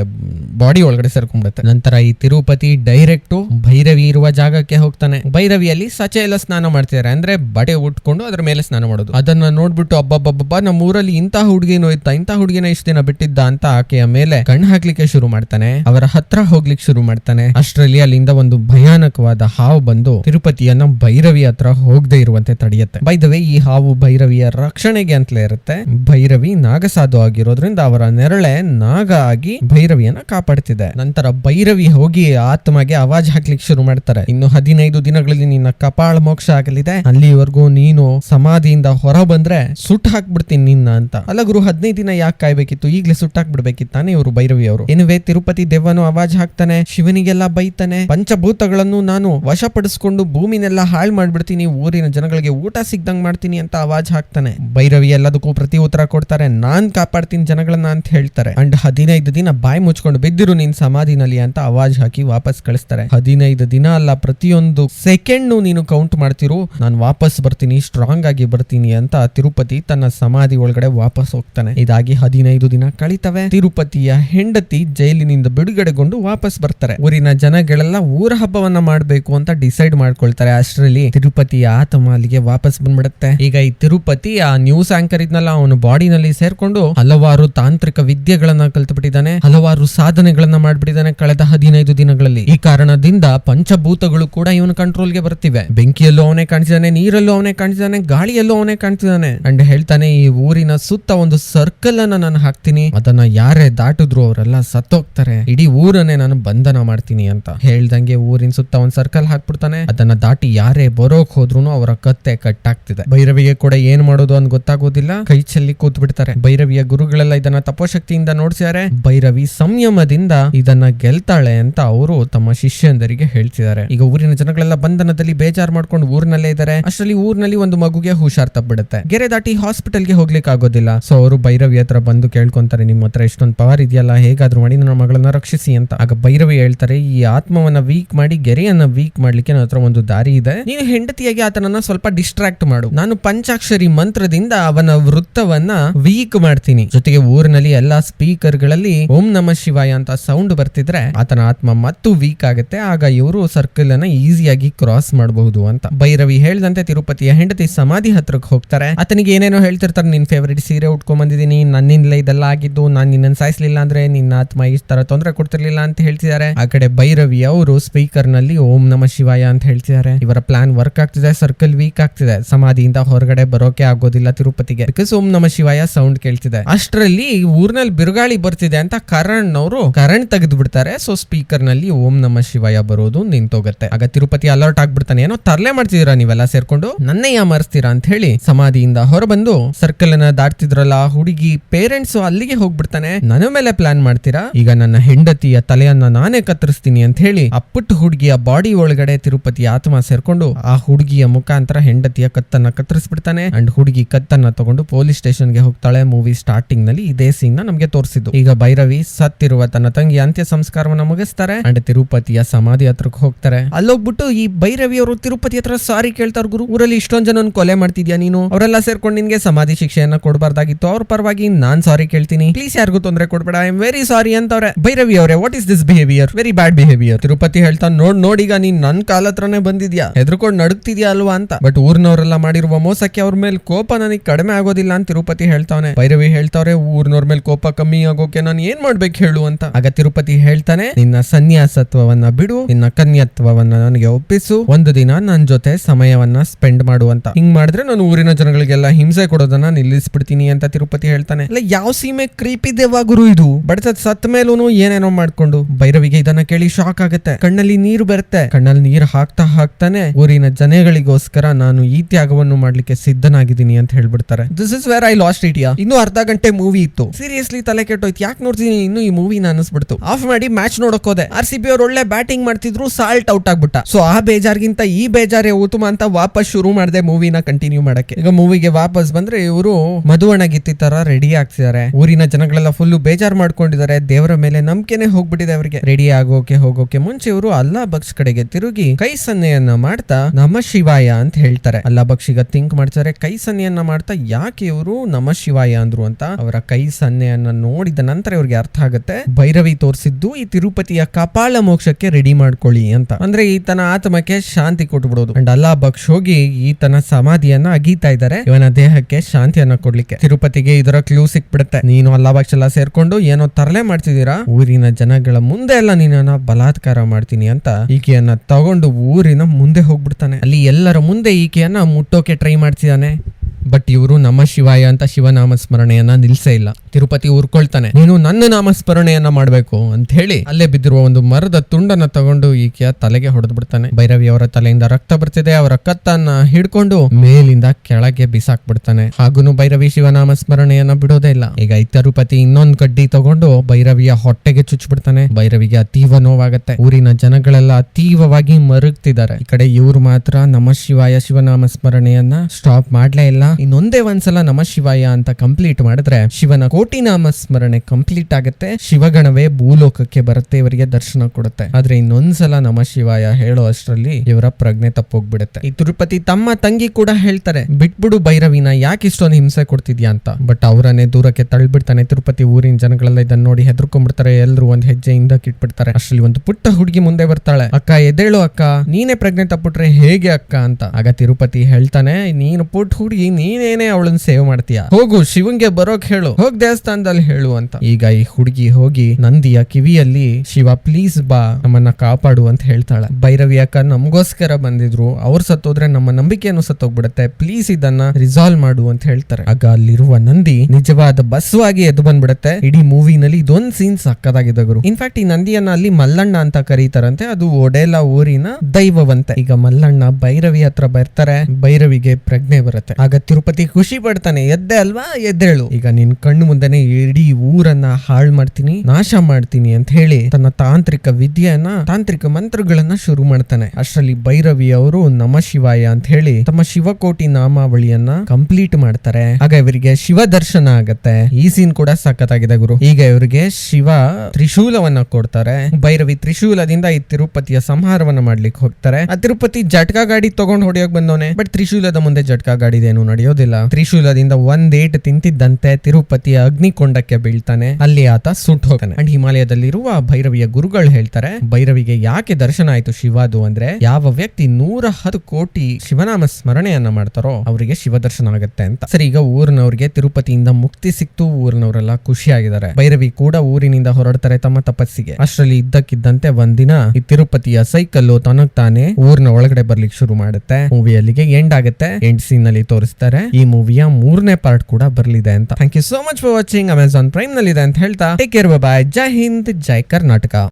Speaker 1: ಬಾಡಿ ಒಳಗಡೆ ಸೇರ್ಕೊಂಡ್ಬಿಡುತ್ತೆ ನಂತರ ಈ ತಿರುಪತಿ ಡೈರೆಕ್ಟ್ ಭೈರವಿ ಇರುವ ಜಾಗಕ್ಕೆ ಹೋಗ್ತಾನೆ. ಭೈರವಿಯಲ್ಲಿ ಸಚೆ ಎಲ್ಲ ಸ್ನಾನ ಮಾಡ್ತಿದ್ದಾರೆ ಅಂದ್ರೆ ಬಡೆ ಉಟ್ಕೊಂಡು ಅದ್ರ ಮೇಲೆ ಸ್ನಾನ ಮಾಡೋದು. ಅದನ್ನ ನೋಡ್ಬಿಟ್ಟು ಅಬ್ಬಬ್ಬಬ್ಬ ನಮ್ಮ ಊರಲ್ಲಿ ಇಂತಹ ಹುಡುಗಿನೂ ಇತ್ತ ಇಂತಹ ಹುಡುಗಿನ ಇಷ್ಟ ದಿನ ಬಿಟ್ಟಿದ್ದ ಅಂತ ಆಕೆಯ ಮೇಲೆ ಕಣ್ಣು ಹಾಕ್ಲಿಕ್ಕೆ ಶುರು ಮಾಡ್ತಾನೆ. ಅವರ ಹತ್ರ ಹೋಗ್ಲಿಕ್ಕೆ ಶುರು ಮಾಡ್ತಾನೆ. ಅಷ್ಟರಲ್ಲಿ ಅಲ್ಲಿಂದ ಒಂದು ಭಯಾನಕವಾದ ಹಾವು ಬಂದು ತಿರುಪತಿಯನ್ನ ಭೈರವಿ ಹತ್ರ ಹೋಗದೆ ಇರುವಂತೆ ತಡೆಯುತ್ತೆ. ಬೈದವೆ ಈ ಹಾವು ಭೈರವಿಯ ರಕ್ಷಣೆಗೆ ಅಂತಲೇ ಇರುತ್ತೆ. ಭೈರವಿ ನಾಗಸಾಧು ಆಗಿರೋದ್ರಿಂದ ಅವರ ನೆರಳೆ ನಾಗ ಆಗಿ ಭೈರವಿಯನ್ನ ಕಾಪಾಡ್ತಿದೆ. ನಂತರ ಭೈರವಿ ಹೋಗಿ ಆತ್ಮಗೆ ಅವಾಜ್ ಹಾಕ್ಲಿಕ್ಕೆ ಶುರು ಮಾಡ್ತಾರೆ. ಇನ್ನು ಹದಿನೈದು ದಿನಗಳಲ್ಲಿ ನಿನ್ನ ಕಪಾಳ ಮೋಕ್ಷ ಆಗಲಿದೆ. ಅಲ್ಲಿವರೆಗೂ ನೀನು ಸಮಾಧಿಯಿಂದ ಹೊರ ಬಂದ್ರೆ ಸುಟ್ಟು ಹಾಕ್ಬಿಡ್ತೀನಿ ನಿನ್ನ ಅಂತ. ಅಲ್ಲ ಗುರು ಹದಿನೈದು ದಿನ ಯಾಕೆ ಕಾಯ್ಬೇಕಿತ್ತು? ಈಗ್ಲೇ ಸುಟ್ಟಾಕ್ಬಿಡ್ಬೇಕಿತ್ತಾನೆ ಇವರು ಭೈರವಿ ಅವರು ಏನುವೆ ತಿರುಪತಿ ದೆವ್ವನು ಅವಾಜ್ ಹಾಕ್ತಾನೆ, ಶಿವನಿಗೆಲ್ಲ ಬೈತಾನೆ, ಪಂಚಭೂತಗಳನ್ನು ನಾನು ವಶಪಡಿಸ್ಕೊಂಡು ಭೂಮಿನೆಲ್ಲ ಹಾಳು ಮಾಡ್ಬಿಡ್ತೀನಿ, ಊರಿನ ಜನಗಳಿಗೆ ಊಟ ಸಿಗ್ದಂಗ್ ಮಾಡ್ತೀನಿ ಅಂತ ಅವಾಜ್ ಹಾಕ್ತಾನೆ. ಭೈರವಿ ಎಲ್ಲದಕ್ಕೂ ಪ್ರತಿ ಉತ್ತರ ಕೊಡ್ತಾರೆ, ನಾನ್ ಕಾಪಾಡ್ತೀನಿ ಜನಗಳನ್ನ ಅಂತ ಹೇಳ್ತಾರೆ. ಅಂಡ್ ಹದಿನೈದು ದಿನ ಬಾಯಿ ಮುಚ್ಕೊಂಡು ಬಿದ್ದಿರು ನಿನ್ ಸಮಾಧಿನಲ್ಲಿ ಅಂತ ಅವಾಜ್ ಹಾಕಿ ವಾಪಸ್ ಕಳಿಸ್ತಾರೆ. ಹದಿನೈದು ದಿನ ಅಲ್ಲ, ಪ್ರತಿಯೊಂದು ಸೆಕೆಂಡ್ ನೀನು ಕೌಂಟ್ ಮಾಡ್ತಿರೋ, ನಾನು ವಾಪಸ್ ಬರ್ತೀನಿ ಸ್ಟ್ರಾಂಗ್ ಆಗಿ ಬರ್ತೀನಿ ಅಂತ ತಿರುಪತಿ ತನ್ನ ಸಮಾಧಿ ಒಳಗಡೆ ವಾಪಸ್ ಹೋಗ್ತಾನೆ. ಇದಾಗಿ ಹದಿನೈದು ದಿನ ಕಳಿತವೆ. ತಿರುಪತಿಯ ಹೆಂಡತಿ ಜೈಲಿನಿಂದ ಬಿಡುಗಡೆಗೊಂಡು ವಾಪಸ್ ಬರ್ತಾರೆ. ಊರಿನ ಜನಗಳೆಲ್ಲ ಊರ ಹಬ್ಬವನ್ನ ಮಾಡಬೇಕು ಅಂತ ಡಿಸೈಡ್ ಮಾಡ್ಕೊಳ್ತಾರೆ. ಅಷ್ಟರಲ್ಲಿ ತಿರುಪತಿಯ ಆತ್ಮ ಅಲ್ಲಿಗೆ ವಾಪಸ್ ಬಂದ್ಬಿಡುತ್ತೆ. ಈಗ ಈ ತಿರುಪತಿ ಆ ನ್ಯೂಸ್ ಆಂಕರ್ ಇದ್ನಲ್ಲ, ಅವನು ಬಾಡಿನಲ್ಲಿ ಸೇರ್ಕೊಂಡು ಹಲವಾರು ತಾಂತ್ರಿಕ ವಿದ್ಯೆಗಳನ್ನ ಕಲ್ತುಬಿಟ್ಟಿದ್ದಾನೆ. ಹಲವಾರು ಸಾಧನೆಗಳನ್ನ ಮಾಡ್ಬಿಟ್ಟಿದ್ದಾನೆ ಕಳೆದ ಹದಿನೈದು ದಿನಗಳಲ್ಲಿ. ಈ ಕಾರಣದಿಂದ ಪಂಚಭೂತಗಳು ಕೂಡ ಇವನ ಕಂಟ್ರೋಲ್ಗೆ ಬರ್ತಿವೆ. ಬೆಂಕಿಯಲ್ಲೂ ಅವನೇ ಕಾಣಿಸಿದಾನೆ ನೀರಲ್ಲೂ ಅವನೇ ಕಾಣಿಸಿದಾನೆ ಗಾಳಿಯಲ್ಲೂ ಅವನೇ ಕಾಣಿಸಿದಾನೆ ಅಂಡ್ ಹೇಳ್ತಾನೆ, ಈ ಊರಿನ ಸುತ್ತ ಒಂದು ಸರ್ಕಲ್ ಅನ್ನ ನಾನು ಹಾಕ್ತೀನಿ. ಅದನ್ನ ಯಾರೇ ದಾಟಿದ್ರು ಅವರೆಲ್ಲ ಸತ್ತೋಗ್ತಾರೆ. ಇಡೀ ಊರನ್ನೇ ನಾನು ಬಂಧನ ಮಾಡ್ತೀನಿ ಅಂತ ಹೇಳ್ದಂಗೆ ಊರಿನ ಸುತ್ತ ಒಂದ್ ಸರ್ಕಲ್ ಹಾಕ್ಬಿಡ್ತಾನೆ. ಅದನ್ನ ದಾಟಿ ಯಾರೇ ಬರೋಕ್ ಹೋದ್ರು ಅವರ ಕತ್ತೆ ಕಟ್ಟಾಗ್ತಿದೆ. ಭೈರವಿಗೆ ಕೂಡ ಏನ್ ಮಾಡೋದು ಅಂತ ಗೊತ್ತಾಗೋದಿಲ್ಲ. ಕೈ ಚೆಲ್ಲಿ ಕೂತ್ ಬಿಡ್ತಾರೆ ಭೈರವಿಯ ಗುರುಗಳೆಲ್ಲ ಇದನ್ನ ತಪೋಶಕ್ತಿಯಿಂದ ನೋಡ್ಸಿದ್ದಾರೆ ಭೈರವಿ ಸಂಯಮದಿಂದ ಇದನ್ನ ಗೆಲ್ತಾಳೆ ಅಂತ ಅವರು ತಮ್ಮ ಶಿಷ್ಯಂದರಿಗೆ ಹೇಳ್ತಿದ್ದಾರೆ. ಈಗ ಊರಿನ ಜನಗಳೆಲ್ಲ ಬಂಧನದಲ್ಲಿ ಬೇಜಾರ್ ಮಾಡ್ಕೊಂಡು ಊರ್ನಲ್ಲೇ ಇದ್ದಾರೆ ಅಷ್ಟರಲ್ಲಿ ಊರ್ನಲ್ಲಿ ಒಂದು ಮಗುಗೆ ಹುಷಾರ್ ತಪ್ಪಿಡುತ್ತೆ. ಗೆರೆ ದಾಟಿ ಹಾಸ್ಪಿಟಲ್ಗೆ ಹೋಗ್ಲಿಕ್ಕೆ ಆಗೋದಿಲ್ಲ ಸೊ ಅವರು ಭೈರವಿ ಹತ್ರ ಬಂದು ಕೇಳ್ಕೊಂತಾರೆ, ನಿಮ್ಮ ಹತ್ರ ಎಷ್ಟೊಂದು ಪವರ್ ಇದೆಯಲ್ಲ, ಹೇಗಾದ್ರೂ ಮಾಡಿ ನನ್ನ ಮಗಳನ್ನ ರಕ್ಷಿಸಿ ಅಂತ. ಆಗ ಭೈರವಿ ಹೇಳ್ತಾರೆ, ಈ ಆತ್ಮವನ್ನ ವೀಕ್ ಮಾಡಿ, ಗೆರೆಯನ್ನ ವೀಕ್ ಮಾಡ್ಲಿಕ್ಕೆ ನನ್ನ ಹತ್ರ ಒಂದು ದಾರಿ ಇದೆ. ನೀನು ಹೆಂಡತಿಯಾಗಿ ಆತನನ್ನ ಸ್ವಲ್ಪ ಡಿಸ್ಟ್ರಾಕ್ಟ್ ಮಾಡು. ನಾನು ಪಂಚಾಕ್ಷರಿ ಮಂತ್ರದಿಂದ ಅವನ ವೃತ್ತವನ್ನ ವೀಕ್ ಮಾಡ್ತೀನಿ. ಜೊತೆಗೆ ಊರಿನಲ್ಲಿ ಎಲ್ಲಾ ಸ್ಪೀಕರ್ಗಳಲ್ಲಿ ಓಂ ನಮ ಶಿವಾಯ ಅಂತ ಸೌಂಡ್ ಬರ್ತಿದ್ರೆ ಆತನ ಆತ್ಮ ಮತ್ತು ವೀಕ್ ಆಗುತ್ತೆ. ಆಗ ಇವರು ಸರ್ಕಲ್ ಅನ್ನ ಈಸಿಯಾಗಿ ಕ್ರಾಸ್ ಮಾಡಬಹುದು ಅಂತ. ಭೈರವಿ ಹೇಳ್ದಂತೆ ತಿರುಪತಿಯ ಹೆಂಡತಿ ಸಮಾಧಿ ಹತ್ರಕ್ಕೆ ಹೋಗ್ತಾರೆ. ಆತನಿಗೆ ಏನೇನೋ ಹೇಳ್ತಿರ್ತಾರೆ, ನಿನ್ ಫೇವರಿಟ್ ಸೀರೆ ಉಟ್ಕೊಂಡ್ ಬಂದಿದ್ದೀನಿ ನನ್ನಿಂದಲೇ ಇದೆಲ್ಲ ಆಗಿದ್ದು, ನಾನು ನಿನ್ನ ಸಾಯಿಸ್ಲಿಲ್ಲ ಅಂದ್ರೆ ನಿನ್ನ ಆತ್ಮ ಈ ತರ ತೊಂದರೆ ಕೊಡ್ತಿರ್ಲಿಲ್ಲ ಅಂತ ಹೇಳ್ತಿದ್ದಾರೆ. ಆ ಕಡೆ ಭೈರವಿ ಅವರು ಸ್ಪೀಕರ್ನಲ್ಲಿ ಓಂ ನಮ ಶಿವಾಯ ಅಂತ ಹೇಳ್ತಿದ್ದಾರೆ. ಇವರ ಪ್ಲಾನ್ ವರ್ಕ್ ಆಗ್ತಿದೆ ಸರ್ಕಲ್ ವೀಕ್ ಆಗ್ತಿದೆ. ಸಮಾಧಿಯಿಂದ ಹೊರಗಡೆ ಬರೋಕೆ ಆಗೋದಿಲ್ಲ ತಿರುಪತಿಗೆ. ಬಿಕಾಸ್ ಓಂ ನಮ ಶಿವಾಯ ಸೌಂಡ್ ಕೇಳ್ತಿದೆ. ಅಷ್ಟರಲ್ಲಿ ಊರ್ನಲ್ಲಿ ಬಿರುಗಾಳಿ ಬರ್ತಿದೆ ಅಂತ ಕರಣ್ ಅವರು ಕರಣ್ ತೆಗೆದು ಬಿಡ್ತಾರೆ ಸೊ ಸ್ಪೀಕರ್ನಲ್ಲಿ ಓಂ ನಮ ಶಿವಾಯ ಬರೋದು ನಿಂತೋಗುತ್ತೆ. ಆಗ ತಿರುಪತಿ ಅಲರ್ಟ್ ಆಗ್ಬಿಡ್ತಾನೆ. ಏನೋ ತರ್ಲೆ ಮಾಡ್ತಿದೀರಾ ನೀವೆಲ್ಲ ಸೇರ್ಕೊಂಡು? ನನ್ನೇ ಯಾಮರ್ಸ್ತೀರಾ ಅಂತ ಹೇಳಿ ಸಮಾಧಿಯಿಂದ ಹೊರಬಂದು ಸರ್ಕಲ್ ಅನ್ನ ದಾಟ್ತಿದ್ರಲ್ಲ, ಹುಡುಗಿ ಪೇರೆಂಟ್ಸ್ ಅಲ್ಲಿಗೆ ಹೋಗ್ಬಿಡ್ತಾನೆ. ನನ್ನ ಮೇಲೆ ಪ್ಲಾನ್ ಮಾಡ್ತೀರಾ? ಈಗ ನನ್ನ ಹೆಂಡತಿಯ ತಲೆಯನ್ನ ನಾನೇ ಕತ್ತರಿಸ್ತೀನಿ ಅಂತ ಹೇಳಿ ಆ ಹುಡುಗಿಯ ಬಾಡಿ ಒಳಗಡೆ ತಿರುಪತಿ ಆತ್ಮ ಸೇರ್ಕೊಂಡು ಆ ಹುಡುಗಿಯ ಮುಖಾಂತರ ಹೆಂಡತಿಯ ಕತ್ತನ್ನ ಕತ್ತರಿಸ್ಬಿಡ್ತಾನೆ. ಅಂಡ್ ಹುಡುಗಿ ಕತ್ತನ್ನ ತಗೊಂಡು ಪೊಲೀಸ್ ಸ್ಟೇಷನ್ಗೆ ಹೋಗ್ತಾಳೆ. ಮೂವಿ ಸ್ಟಾರ್ಟಿಂಗ್ನಲ್ಲಿ ಇದೇ ಸೀನ್ನ ನಮ್ಗೆ ತೋರಿಸಿದ್ದು. ಈಗ ಭೈರವಿ ಸತ್ತಿರುವ ತನ್ನ ತಂಗಿ ಅಂತ್ಯ ಸಂಸ್ಕಾರವನ್ನ ಮುಗಿಸ್ತಾರೆ. ಅಂಡ್ ತಿರುಪತಿಯ ಸಮಾಧಿ ಹತ್ರಕ್ಕೆ ಹೋಗ್ತಾರೆ. ಅಲ್ಲೋಗ್ಬಿಟ್ಟು ಈ ಭೈರವಿ ಅವರು ತಿರುಪತಿ ಹತ್ರ ಸಾರಿ ಕೇಳ್ತಾರ ಗುರು, ಊರಲ್ಲಿ ಇಷ್ಟೊಂದ್ ಜನ ಕೊಲೆ ಮಾಡ್ತಿದ್ಯಾ ನೀನು? ಅವರೆಲ್ಲ ಸೇರ್ಕೊಂಡು ನಿನ್ಗೆ ಸಮಾಧಿ ಶಿಕ್ಷೆಯನ್ನ ಕೊಡಬಾರ್ದಾಗಿತ್ತು. ಅವ್ರ ಪರವಾಗಿ ನಾನ್ ಸಾರಿ ಕೇಳ್ತೀನಿ. ಪ್ಲೀಸ್ ಯಾರಿಗೂ ತೊಂದರೆ ಕೊಡ್ಬೇಡ. ಐ ಎಂ ವೆರಿ ಸಾರಿ ಅಂತ ಅಂತವ್ರೆ ಭೈರವಿ ಅವರೇ what is this behaviour very bad behaviour Tirupati ಹೇಳ್ತಾ, ನೋಡ್, ನೋಡಿಗ ನೀನ್ ನನ್ ಕಾಲ ಹತ್ರನೇ ಬಂದಿದ್ಯಾ? ಹೆದರ್ಕೊಂಡು ನಡುಕ್ತಿದ್ಯಾ ಅಲ್ವಾ ಅಂತ? ಬಟ್ ಊರ್ನವರೆಲ್ಲ ಮಾಡಿರುವ ಮೋಸಕ್ಕೆ ಅವ್ರ ಮೇಲೆ ಕೋಪ ನನಗೆ ಕಡಿಮೆ ಆಗೋದಿಲ್ಲ ಅಂತ ತಿರುಪತಿ ಹೇಳ್ತಾವನೆ. ಭೈರವಿ ಹೇಳ್ತಾವ್ರೆ, ಊರ್ನವ್ರ ಮೇಲೆ ಕೋಪ ಕಮ್ಮಿ ಆಗೋಕೆ ನಾನು ಏನ್ ಮಾಡ್ಬೇಕು ಹೇಳು ಅಂತ? ಆಗ ತಿರುಪತಿ ಹೇಳ್ತಾನೆ, ನಿನ್ನ ಸನ್ಯಾಸತ್ವವನ್ನ ಬಿಡು, ನಿನ್ನ ಕನ್ಯತ್ವವನ್ನ ನನಗೆ ಒಪ್ಪಿಸು. ಒಂದು ದಿನ ನನ್ನ ಜೊತೆ ಸಮಯವನ್ನ ಸ್ಪೆಂಡ್ ಮಾಡುವಂತ ಹಿಂಗ್ ಮಾಡಿದ್ರೆ ನಾನು ಊರಿನ ಜನಗಳಿಗೆಲ್ಲ ಹಿಂಸೆ ಕೊಡೋದನ್ನ ನಿಲ್ಲಿಸ್ಬಿಡ್ತೀನಿ ಅಂತ ತಿರುಪತಿ ಹೇಳ್ತಾನೆ. ಅಲ್ಲ, ಯಾವ ಸೀಮೆ ಕ್ರೀಪಿ ದೇವ ಗುರು ಇದು? ಬಡಸದ್ ಸತ್ ಮೇಲೂ ಏನೇನೋ ಮಾಡ್ಕೊಂಡು ಭೈರವಿಗೆ ಇದನ್ನ ಕೇಳಿ ಶಾಕ್ ಆಗುತ್ತೆ. ಕಣ್ಣಲ್ಲಿ ನೀರು ಬರುತ್ತೆ. ಕಣ್ಣಲ್ಲಿ ನೀರು ಹಾಕ್ತಾ ಹಾಕ್ತಾನೆ ಊರಿನ ಜನಗಳಿಗೋಸ್ಕರ ನಾನು ಈ ತ್ಯಾಗವನ್ನು ಮಾಡ್ಲಿಕ್ಕೆ ಸಿದ್ಧನಾಗಿದ್ದೀನಿ ಅಂತ ಹೇಳ್ಬಿಡ್ತಾರೆ. This is where I last ಇಟಿಯಾ ಇನ್ನು ಅರ್ಧ ಗಂಟೆ ಮೂವಿ ಇತ್ತು. ಸೀರಿಯಸ್ಲಿ ತಲೆ ಕೆಟ್ಟೋಯ್ತು. ಯಾಕೆ ನೋಡ್ತೀನಿ? ಇನ್ನು ಈ ಮೂವಿನ ಅನಿಸ್ಬಿಡ್ತು ಆಫ್ ಮಾಡಿ ಮ್ಯಾಚ್ ನೋಡಕ್ ಹೋದೆ. ಆರ್ ಸಿ ಬಿ ಅವ್ರು ಒಳ್ಳೆ ಬ್ಯಾಟಿಂಗ್ ಮಾಡ್ತಿದ್ರು ಸಾಲ್ಟ್ ಔಟ್ ಆಗ್ಬಿಟ್ಟ. ಸೊ ಆ ಬೇಜಾರ್ಗಿಂತ ಈ ಬೇಜಾರೇ ಉತ್ತಮ ಅಂತ ವಾಪಸ್ ಶುರು ಮಾಡಿದೆ ಮೂವಿನ ಕಂಟಿನ್ಯೂ ಮಾಡಕ್ಕೆ. ಈಗ ಮೂವಿಗೆ ವಾಪಸ್ ಬಂದ್ರೆ ಇವರು ಮಧುವಣ ಗಿತ್ತಿ ತರ ರೆಡಿ ಆಗ್ತಿದ್ದಾರೆ ಊರಿನ ಜನಗಳೆಲ್ಲ ಫುಲ್ ಬೇಜಾರ್ ಮಾಡ್ಕೊಂಡಿದ್ದಾರೆ ದೇವರ ಮೇಲೆ ನಂಬಿಕೆನೆ ಹೋಗ್ಬಿಟ್ಟಿದೆ ಅವರಿಗೆ. ರೆಡಿ ಆಗೋಕೆ, ಹೋಗೋಕೆ ಮುಂಚೆ ಇವರು ಅಲ್ಲಾ ಬಕ್ಷ್ ಕಡೆಗೆ ತಿರುಗಿ ಕೈ ಸನ್ನೆಯನ್ನ ಮಾಡ್ತಾ ನಮ ಶಿವಾಯ ಅಂತ ಹೇಳ್ತಾರೆ. ಅಲ್ಲಾ ಬಕ್ಷಿಗ ಥಿಂಕ್ ಮಾಡ್ತಾರೆ, ಕೈ ಸನ್ನೆಯನ್ನ ಮಾಡ್ತಾ ಯಾಕೆ ಇವರು ನಮ ಶಿವಾಯ ಅಂದ್ರು ಅಂತ ಅವರ ಕೈ ಸನ್ನೆಯನ್ನ ನೋಡಿದ ನಂತರ ಇವ್ರಿಗೆ ಅರ್ಥ ಆಗುತ್ತೆ. ಭೈರವಿ ತೋರಿಸಿದ್ದು ಈ ತಿರುಪತಿಯ ಕಪಾಳ ಮೋಕ್ಷಕ್ಕೆ ರೆಡಿ ಮಾಡ್ಕೊಳ್ಳಿ ಅಂತ. ಅಂದ್ರೆ ಈತನ ಆತ್ಮಕ್ಕೆ ಶಾಂತಿ ಕೊಟ್ಬಿಡೋದು. ಅಂಡ್ ಅಲ್ಲಾ ಬಕ್ಷ್ ಹೋಗಿ ಈತನ ಸಮಾಧಿಯನ್ನ ಅಗೀತಾ ಇದ್ದಾರೆ ಇವನ ದೇಹಕ್ಕೆ ಶಾಂತಿಯನ್ನ ಕೊಡ್ಲಿಕ್ಕೆ. ತಿರುಪತಿಗೆ ಇದರ ಕ್ಲೂ ಸಿಕ್ಬಿಡುತ್ತೆ. ನೀನು ಅಲ್ಲಾ ಬಕ್ಷ್ ಎಲ್ಲ ಸೇರ್ಕೊಂಡು ಏನೋ ತರಲೆ ಮಾಡ್ತಿದ್ದೀರಾ? ಊರಿನ ಜನಗಳ ಮುಂದೆ ಎಲ್ಲ ನೀನನ್ನ ಬಲಾತ್ಕಾರ ಮಾಡ್ತೀನಿ ಅಂತ ಈಕೆಯನ್ನ ತಗೊಂಡು ಊರಿನ ಮುಂದೆ ಹೋಗ್ಬಿಡ್ತಾನೆ. ಅಲ್ಲಿ ಎಲ್ಲರ ಮುಂದೆ ಈಕೆಯನ್ನ ಮುಟ್ಟೋಕೆ ಟ್ರೈ ಮಾಡ್ತಿದ್ದಾನೆ. ಬಟ್ ಇವರು ನಮ್ಮ ಶಿವಾಯ ಅಂತ ಶಿವನಾಮ ಸ್ಮರಣೆಯನ್ನ ನಿಲ್ಸೇ ಇಲ್ಲ. ತಿರುಪತಿ ಊರ್ಕೊಳ್ತಾನೆ. ನೀನು ನನ್ನ ನಾಮ ಸ್ಮರಣೆಯನ್ನ ಮಾಡ್ಬೇಕು ಅಂತ ಹೇಳಿ ಅಲ್ಲೇ ಬಿದ್ದಿರುವ ಒಂದು ಮರದ ತುಂಡನ್ನ ತಗೊಂಡು ಈಕೆಯ ತಲೆಗೆ ಹೊಡೆದು ಬಿಡ್ತಾನೆ ಭೈರವಿ ಅವರ ತಲೆಯಿಂದ ರಕ್ತ ಬರ್ತಿದೆ. ಅವರ ಕತ್ತನ್ನ ಹಿಡ್ಕೊಂಡು ಮೇಲಿಂದ ಕೆಳಗೆ ಬಿಸಾಕ್ಬಿಡ್ತಾನೆ. ಹಾಗೂ ಭೈರವಿ ಶಿವನಾಮ ಸ್ಮರಣೆಯನ್ನ ಬಿಡೋದೇ ಇಲ್ಲ. ಈಗ ಈ ತಿರುಪತಿ ಇನ್ನೊಂದ್ ಕಡ್ಡಿ ತಗೊಂಡು ಭೈರವಿಯ ಹೊಟ್ಟೆಗೆ ಚುಚ್ಚಿಬಿಡ್ತಾನೆ. ಭೈರವಿಗೆ ಅತೀವ ನೋವಾಗತ್ತೆ. ಊರಿನ ಜನಗಳೆಲ್ಲ ಅತೀವವಾಗಿ ಮರುಗ್ತಿದ್ದಾರೆ. ಈ ಕಡೆ ಇವ್ರು ಮಾತ್ರ ನಮ ಶಿವಾಯ ಶಿವನಾಮ ಸ್ಮರಣೆಯನ್ನ ಸ್ಟಾಪ್ ಮಾಡ್ಲೇ ಇಲ್ಲ. ಇನ್ನೊಂದೇ ಒಂದ್ಸಲ ನಮ ಶಿವಾಯ ಅಂತ ಕಂಪ್ಲೀಟ್ ಮಾಡಿದ್ರೆ ಶಿವನ ಕೋಟಿ ನಾಮ ಸ್ಮರಣೆ ಕಂಪ್ಲೀಟ್ ಆಗುತ್ತೆ. ಶಿವಗಣವೇ ಭೂಲೋಕಕ್ಕೆ ಬರುತ್ತೆ, ಇವರಿಗೆ ದರ್ಶನ ಕೊಡುತ್ತೆ. ಆದ್ರೆ ಇನ್ನೊಂದ್ಸಲ ನಮ ಶಿವಾಯ ಹೇಳೋ ಅಷ್ಟರಲ್ಲಿ ಇವರ ಪ್ರಜ್ಞೆ ತಪ್ಪೋಗ್ಬಿಡುತ್ತೆ. ಈ ತಿರುಪತಿ ತಮ್ಮ ತಂಗಿ ಕೂಡ ಹೇಳ್ತಾರೆ, ಬಿಟ್ಬಿಡು ಭೈರವಿನ, ಯಾಕೆ ಇಷ್ಟೊಂದು ಹಿಂಸೆ ಕೊಡ್ತಿದ್ಯಾ ಅಂತ? ಬಟ್ ಅವರನ್ನೇ ದೂರಕ್ಕೆ ತಳ್ಳಿಬಿಡ್ತಾನೆ. ತಿರುಪತಿ ಊರಿನ ಜನಗಳೆಲ್ಲ ಇದನ್ನ ನೋಡಿ ಹೆದರ್ಕೊಂಡ್ಬಿಡ್ತಾರೆ. ಎಲ್ಲರೂ ಒಂದ್ ಹೆಜ್ಜೆ ಕಿಟ್ಬಿಡ್ತಾರೆ. ಅಷ್ಟರಲ್ಲಿ ಒಂದು ಪುಟ್ಟ ಹುಡುಗಿ ಮುಂದೆ ಬರ್ತಾಳೆ. ಅಕ್ಕ ಎದೇಳು ಅಕ್ಕ, ನೀನೇ ಪ್ರಜ್ಞೆ ತಪ್ಪಿಟ್ರೆ ಹೇಗೆ ಅಕ್ಕ? ಅಂತ. ಆಗ ತಿರುಪತಿ ಹೇಳ್ತಾನೆ, ನೀನು ಪುಟ್ಟ ಹುಡುಗಿ ನೀನೇನೆ ಅವಳನ್ನ ಸೇವ್ ಮಾಡ್ತೀಯ? ಹೋಗು ಶಿವಂಗೆ ಬರೋಕ್ ಹೇಳು. ಹೋಗ್ ದೇವಸ್ಥಾನದಲ್ಲಿ ಹೇಳು ಅಂತ. ಈಗ ಈ ಹುಡುಗಿ ಹೋಗಿ ನಂದಿಯ ಕಿವಿಯಲ್ಲಿ, ಶಿವ ಪ್ಲೀಸ್ ಬಾ, ನಮ್ಮನ್ನ ಕಾಪಾಡು ಅಂತ ಹೇಳ್ತಾಳೆ. ಭೈರವಿ ಅಕ್ಕ ನಮಗೋಸ್ಕರ ಬಂದಿದ್ರು. ಅವ್ರು ಸತ್ತೋದ್ರೆ ನಮ್ಮ ನಂಬಿಕೆಯನ್ನು ಸತ್ತೋಗ್ಬಿಡುತ್ತೆ. ಪ್ಲೀಸ್ ಇದನ್ನ ರಿಸಾಲ್ವ್ ಮಾಡು ಅಂತ ಹೇಳ್ತಾರೆ. ಆಗ ಅಲ್ಲಿರುವ ನಂದಿ ನಿಜವಾದ ಬಸ್ವಾಗಿ ಎದ್ದು ಬಂದ್ಬಿಡತ್ತೆ. ಇಡೀ ಮೂವಿನಲ್ಲಿ ಇದೊಂದ್ ಸೀನ್ ಸಕ್ಕದಾಗಿದೆ ಗುರು. ಇನ್ಫ್ಯಾಕ್ಟ್ ಈ ನಂದಿಯನ್ನ ಅಲ್ಲಿ ಮಲ್ಲಣ್ಣ ಅಂತ ಕರೀತಾರಂತೆ. ಅದು ಒಡೆಲ ಊರಿನ ದೈವವಂತೆ. ಈಗ ಮಲ್ಲಣ್ಣ ಭೈರವಿ ಹತ್ರ ಬರ್ತಾರೆ. ಭೈರವಿಗೆ ಪ್ರಜ್ಞೆ ಬರುತ್ತೆ. ಆಗ ತಿರುಪತಿ ಖುಷಿ ಪಡ್ತಾನೆ, ಎದ್ದೆ ಅಲ್ವಾ? ಎದ್ದೇಳು. ಈಗ ನಿನ್ ಕಣ್ಣು ಮುಂದೆನೆ ಇಡೀ ಊರನ್ನ ಹಾಳು ಮಾಡ್ತೀನಿ, ನಾಶ ಮಾಡ್ತೀನಿ ಅಂತ ಹೇಳಿ ತನ್ನ ತಾಂತ್ರಿಕ ವಿದ್ಯೆಯನ್ನ, ತಾಂತ್ರಿಕ ಮಂತ್ರಗಳನ್ನ ಶುರು ಮಾಡ್ತಾನೆ. ಅಷ್ಟರಲ್ಲಿ ಭೈರವಿ ಅವರು ನಮ ಶಿವಾಯ ಅಂತ ಹೇಳಿ ತಮ್ಮ ಶಿವಕೋಟಿ ನಾಮಾವಳಿಯನ್ನ ಕಂಪ್ಲೀಟ್ ಮಾಡ್ತಾರೆ. ಆಗ ಇವರಿಗೆ ಶಿವ ದರ್ಶನ ಆಗತ್ತೆ. ಈ ಸೀನ್ ಕೂಡ ಸಖತ್ತಾಗಿದೆ ಗುರು. ಈಗ ಇವರಿಗೆ ಶಿವ ತ್ರಿಶೂಲವನ್ನ ಕೊಡ್ತಾರೆ. ಭೈರವಿ ತ್ರಿಶೂಲದಿಂದ ಈ ತಿರುಪತಿಯ ಸಂಹಾರವನ್ನ ಮಾಡ್ಲಿಕ್ಕೆ ಹೋಗ್ತಾರೆ. ಆ ತಿರುಪತಿ ಜಟ್ಕಾ ಗಾಡಿ ತಗೊಂಡ್ ಹೊಡಿಯೋಕ್ ಬಂದವನೆ, ಬಟ್ ತ್ರಿಶೂಲದ ಮುಂದೆ ಜಟ್ಕಾ ಗಾಡಿದೇನು ನಡೆಯೋದಿಲ್ಲ. ತ್ರಿಶೂಲದಿಂದ ಒಂದೇಟ್ ತಿಂತಿದ್ದಂತೆ ತಿರುಪತಿಯ ಅಗ್ನಿಕೊಂಡಕ್ಕೆ ಬೀಳ್ತಾನೆ. ಅಲ್ಲಿ ಆತ ಸುಟ್ಟು ಹೋಗ್ತಾನೆ. ಅಂಡ್ ಹಿಮಾಲಯದಲ್ಲಿರುವ ಭೈರವಿಯ ಗುರುಗಳು ಹೇಳ್ತಾರೆ, ಭೈರವಿಗೆ ಯಾಕೆ ದರ್ಶನ ಆಯ್ತು ಶಿವದು ಅಂದ್ರೆ, ಯಾವ ವ್ಯಕ್ತಿ ನೂರ ಹತ್ತು ಕೋಟಿ ಶಿವನಾಮ ಸ್ಮರಣೆಯನ್ನ ಮಾಡ್ತಾರೋ ಅವರಿಗೆ ಶಿವ ದರ್ಶನ ಆಗುತ್ತೆ ಅಂತ. ಸರಿ, ಈಗ ಊರಿನವ್ರಿಗೆ ತಿರುಪತಿಯಿಂದ ಮುಕ್ತಿ ಸಿಕ್ತು, ಊರಿನವರೆಲ್ಲ ಖುಷಿಯಾಗಿದ್ದಾರೆ. ಭೈರವಿ ಕೂಡ ಊರಿನಿಂದ ಹೊರಡ್ತಾರೆ ತಮ್ಮ ತಪಸ್ಸಿಗೆ. ಅಷ್ಟರಲ್ಲಿ ಇದ್ದಕ್ಕಿದ್ದಂತೆ ಒಂದಿನ ಈ ತಿರುಪತಿಯ ಸೈಕಲ್ ತನಗ್ ತಾನೇ ಊರಿನ ಒಳಗಡೆ ಬರ್ಲಿಕ್ಕೆ ಶುರು ಮಾಡುತ್ತೆ. ಮೂವಿಯಲ್ಲಿಗೆ ಎಂಡ್ ಆಗುತ್ತೆ. ಎಂಡ್ ಸೀನ್ನಲ್ಲಿ ತೋರಿಸ್ತಾರೆ ಈ ಮೂವಿಯ ಮೂರನೇ ಪಾರ್ಟ್ ಕೂಡ ಬರಲಿದೆ ಅಂತ. Thank you so much for watching Amazon ಪ್ರೈಮ್ನಲ್ಲಿ ಇದೆ ಅಂತ ಹೇಳ್ತಾ take care bye Jai Hind, Jai Karnataka.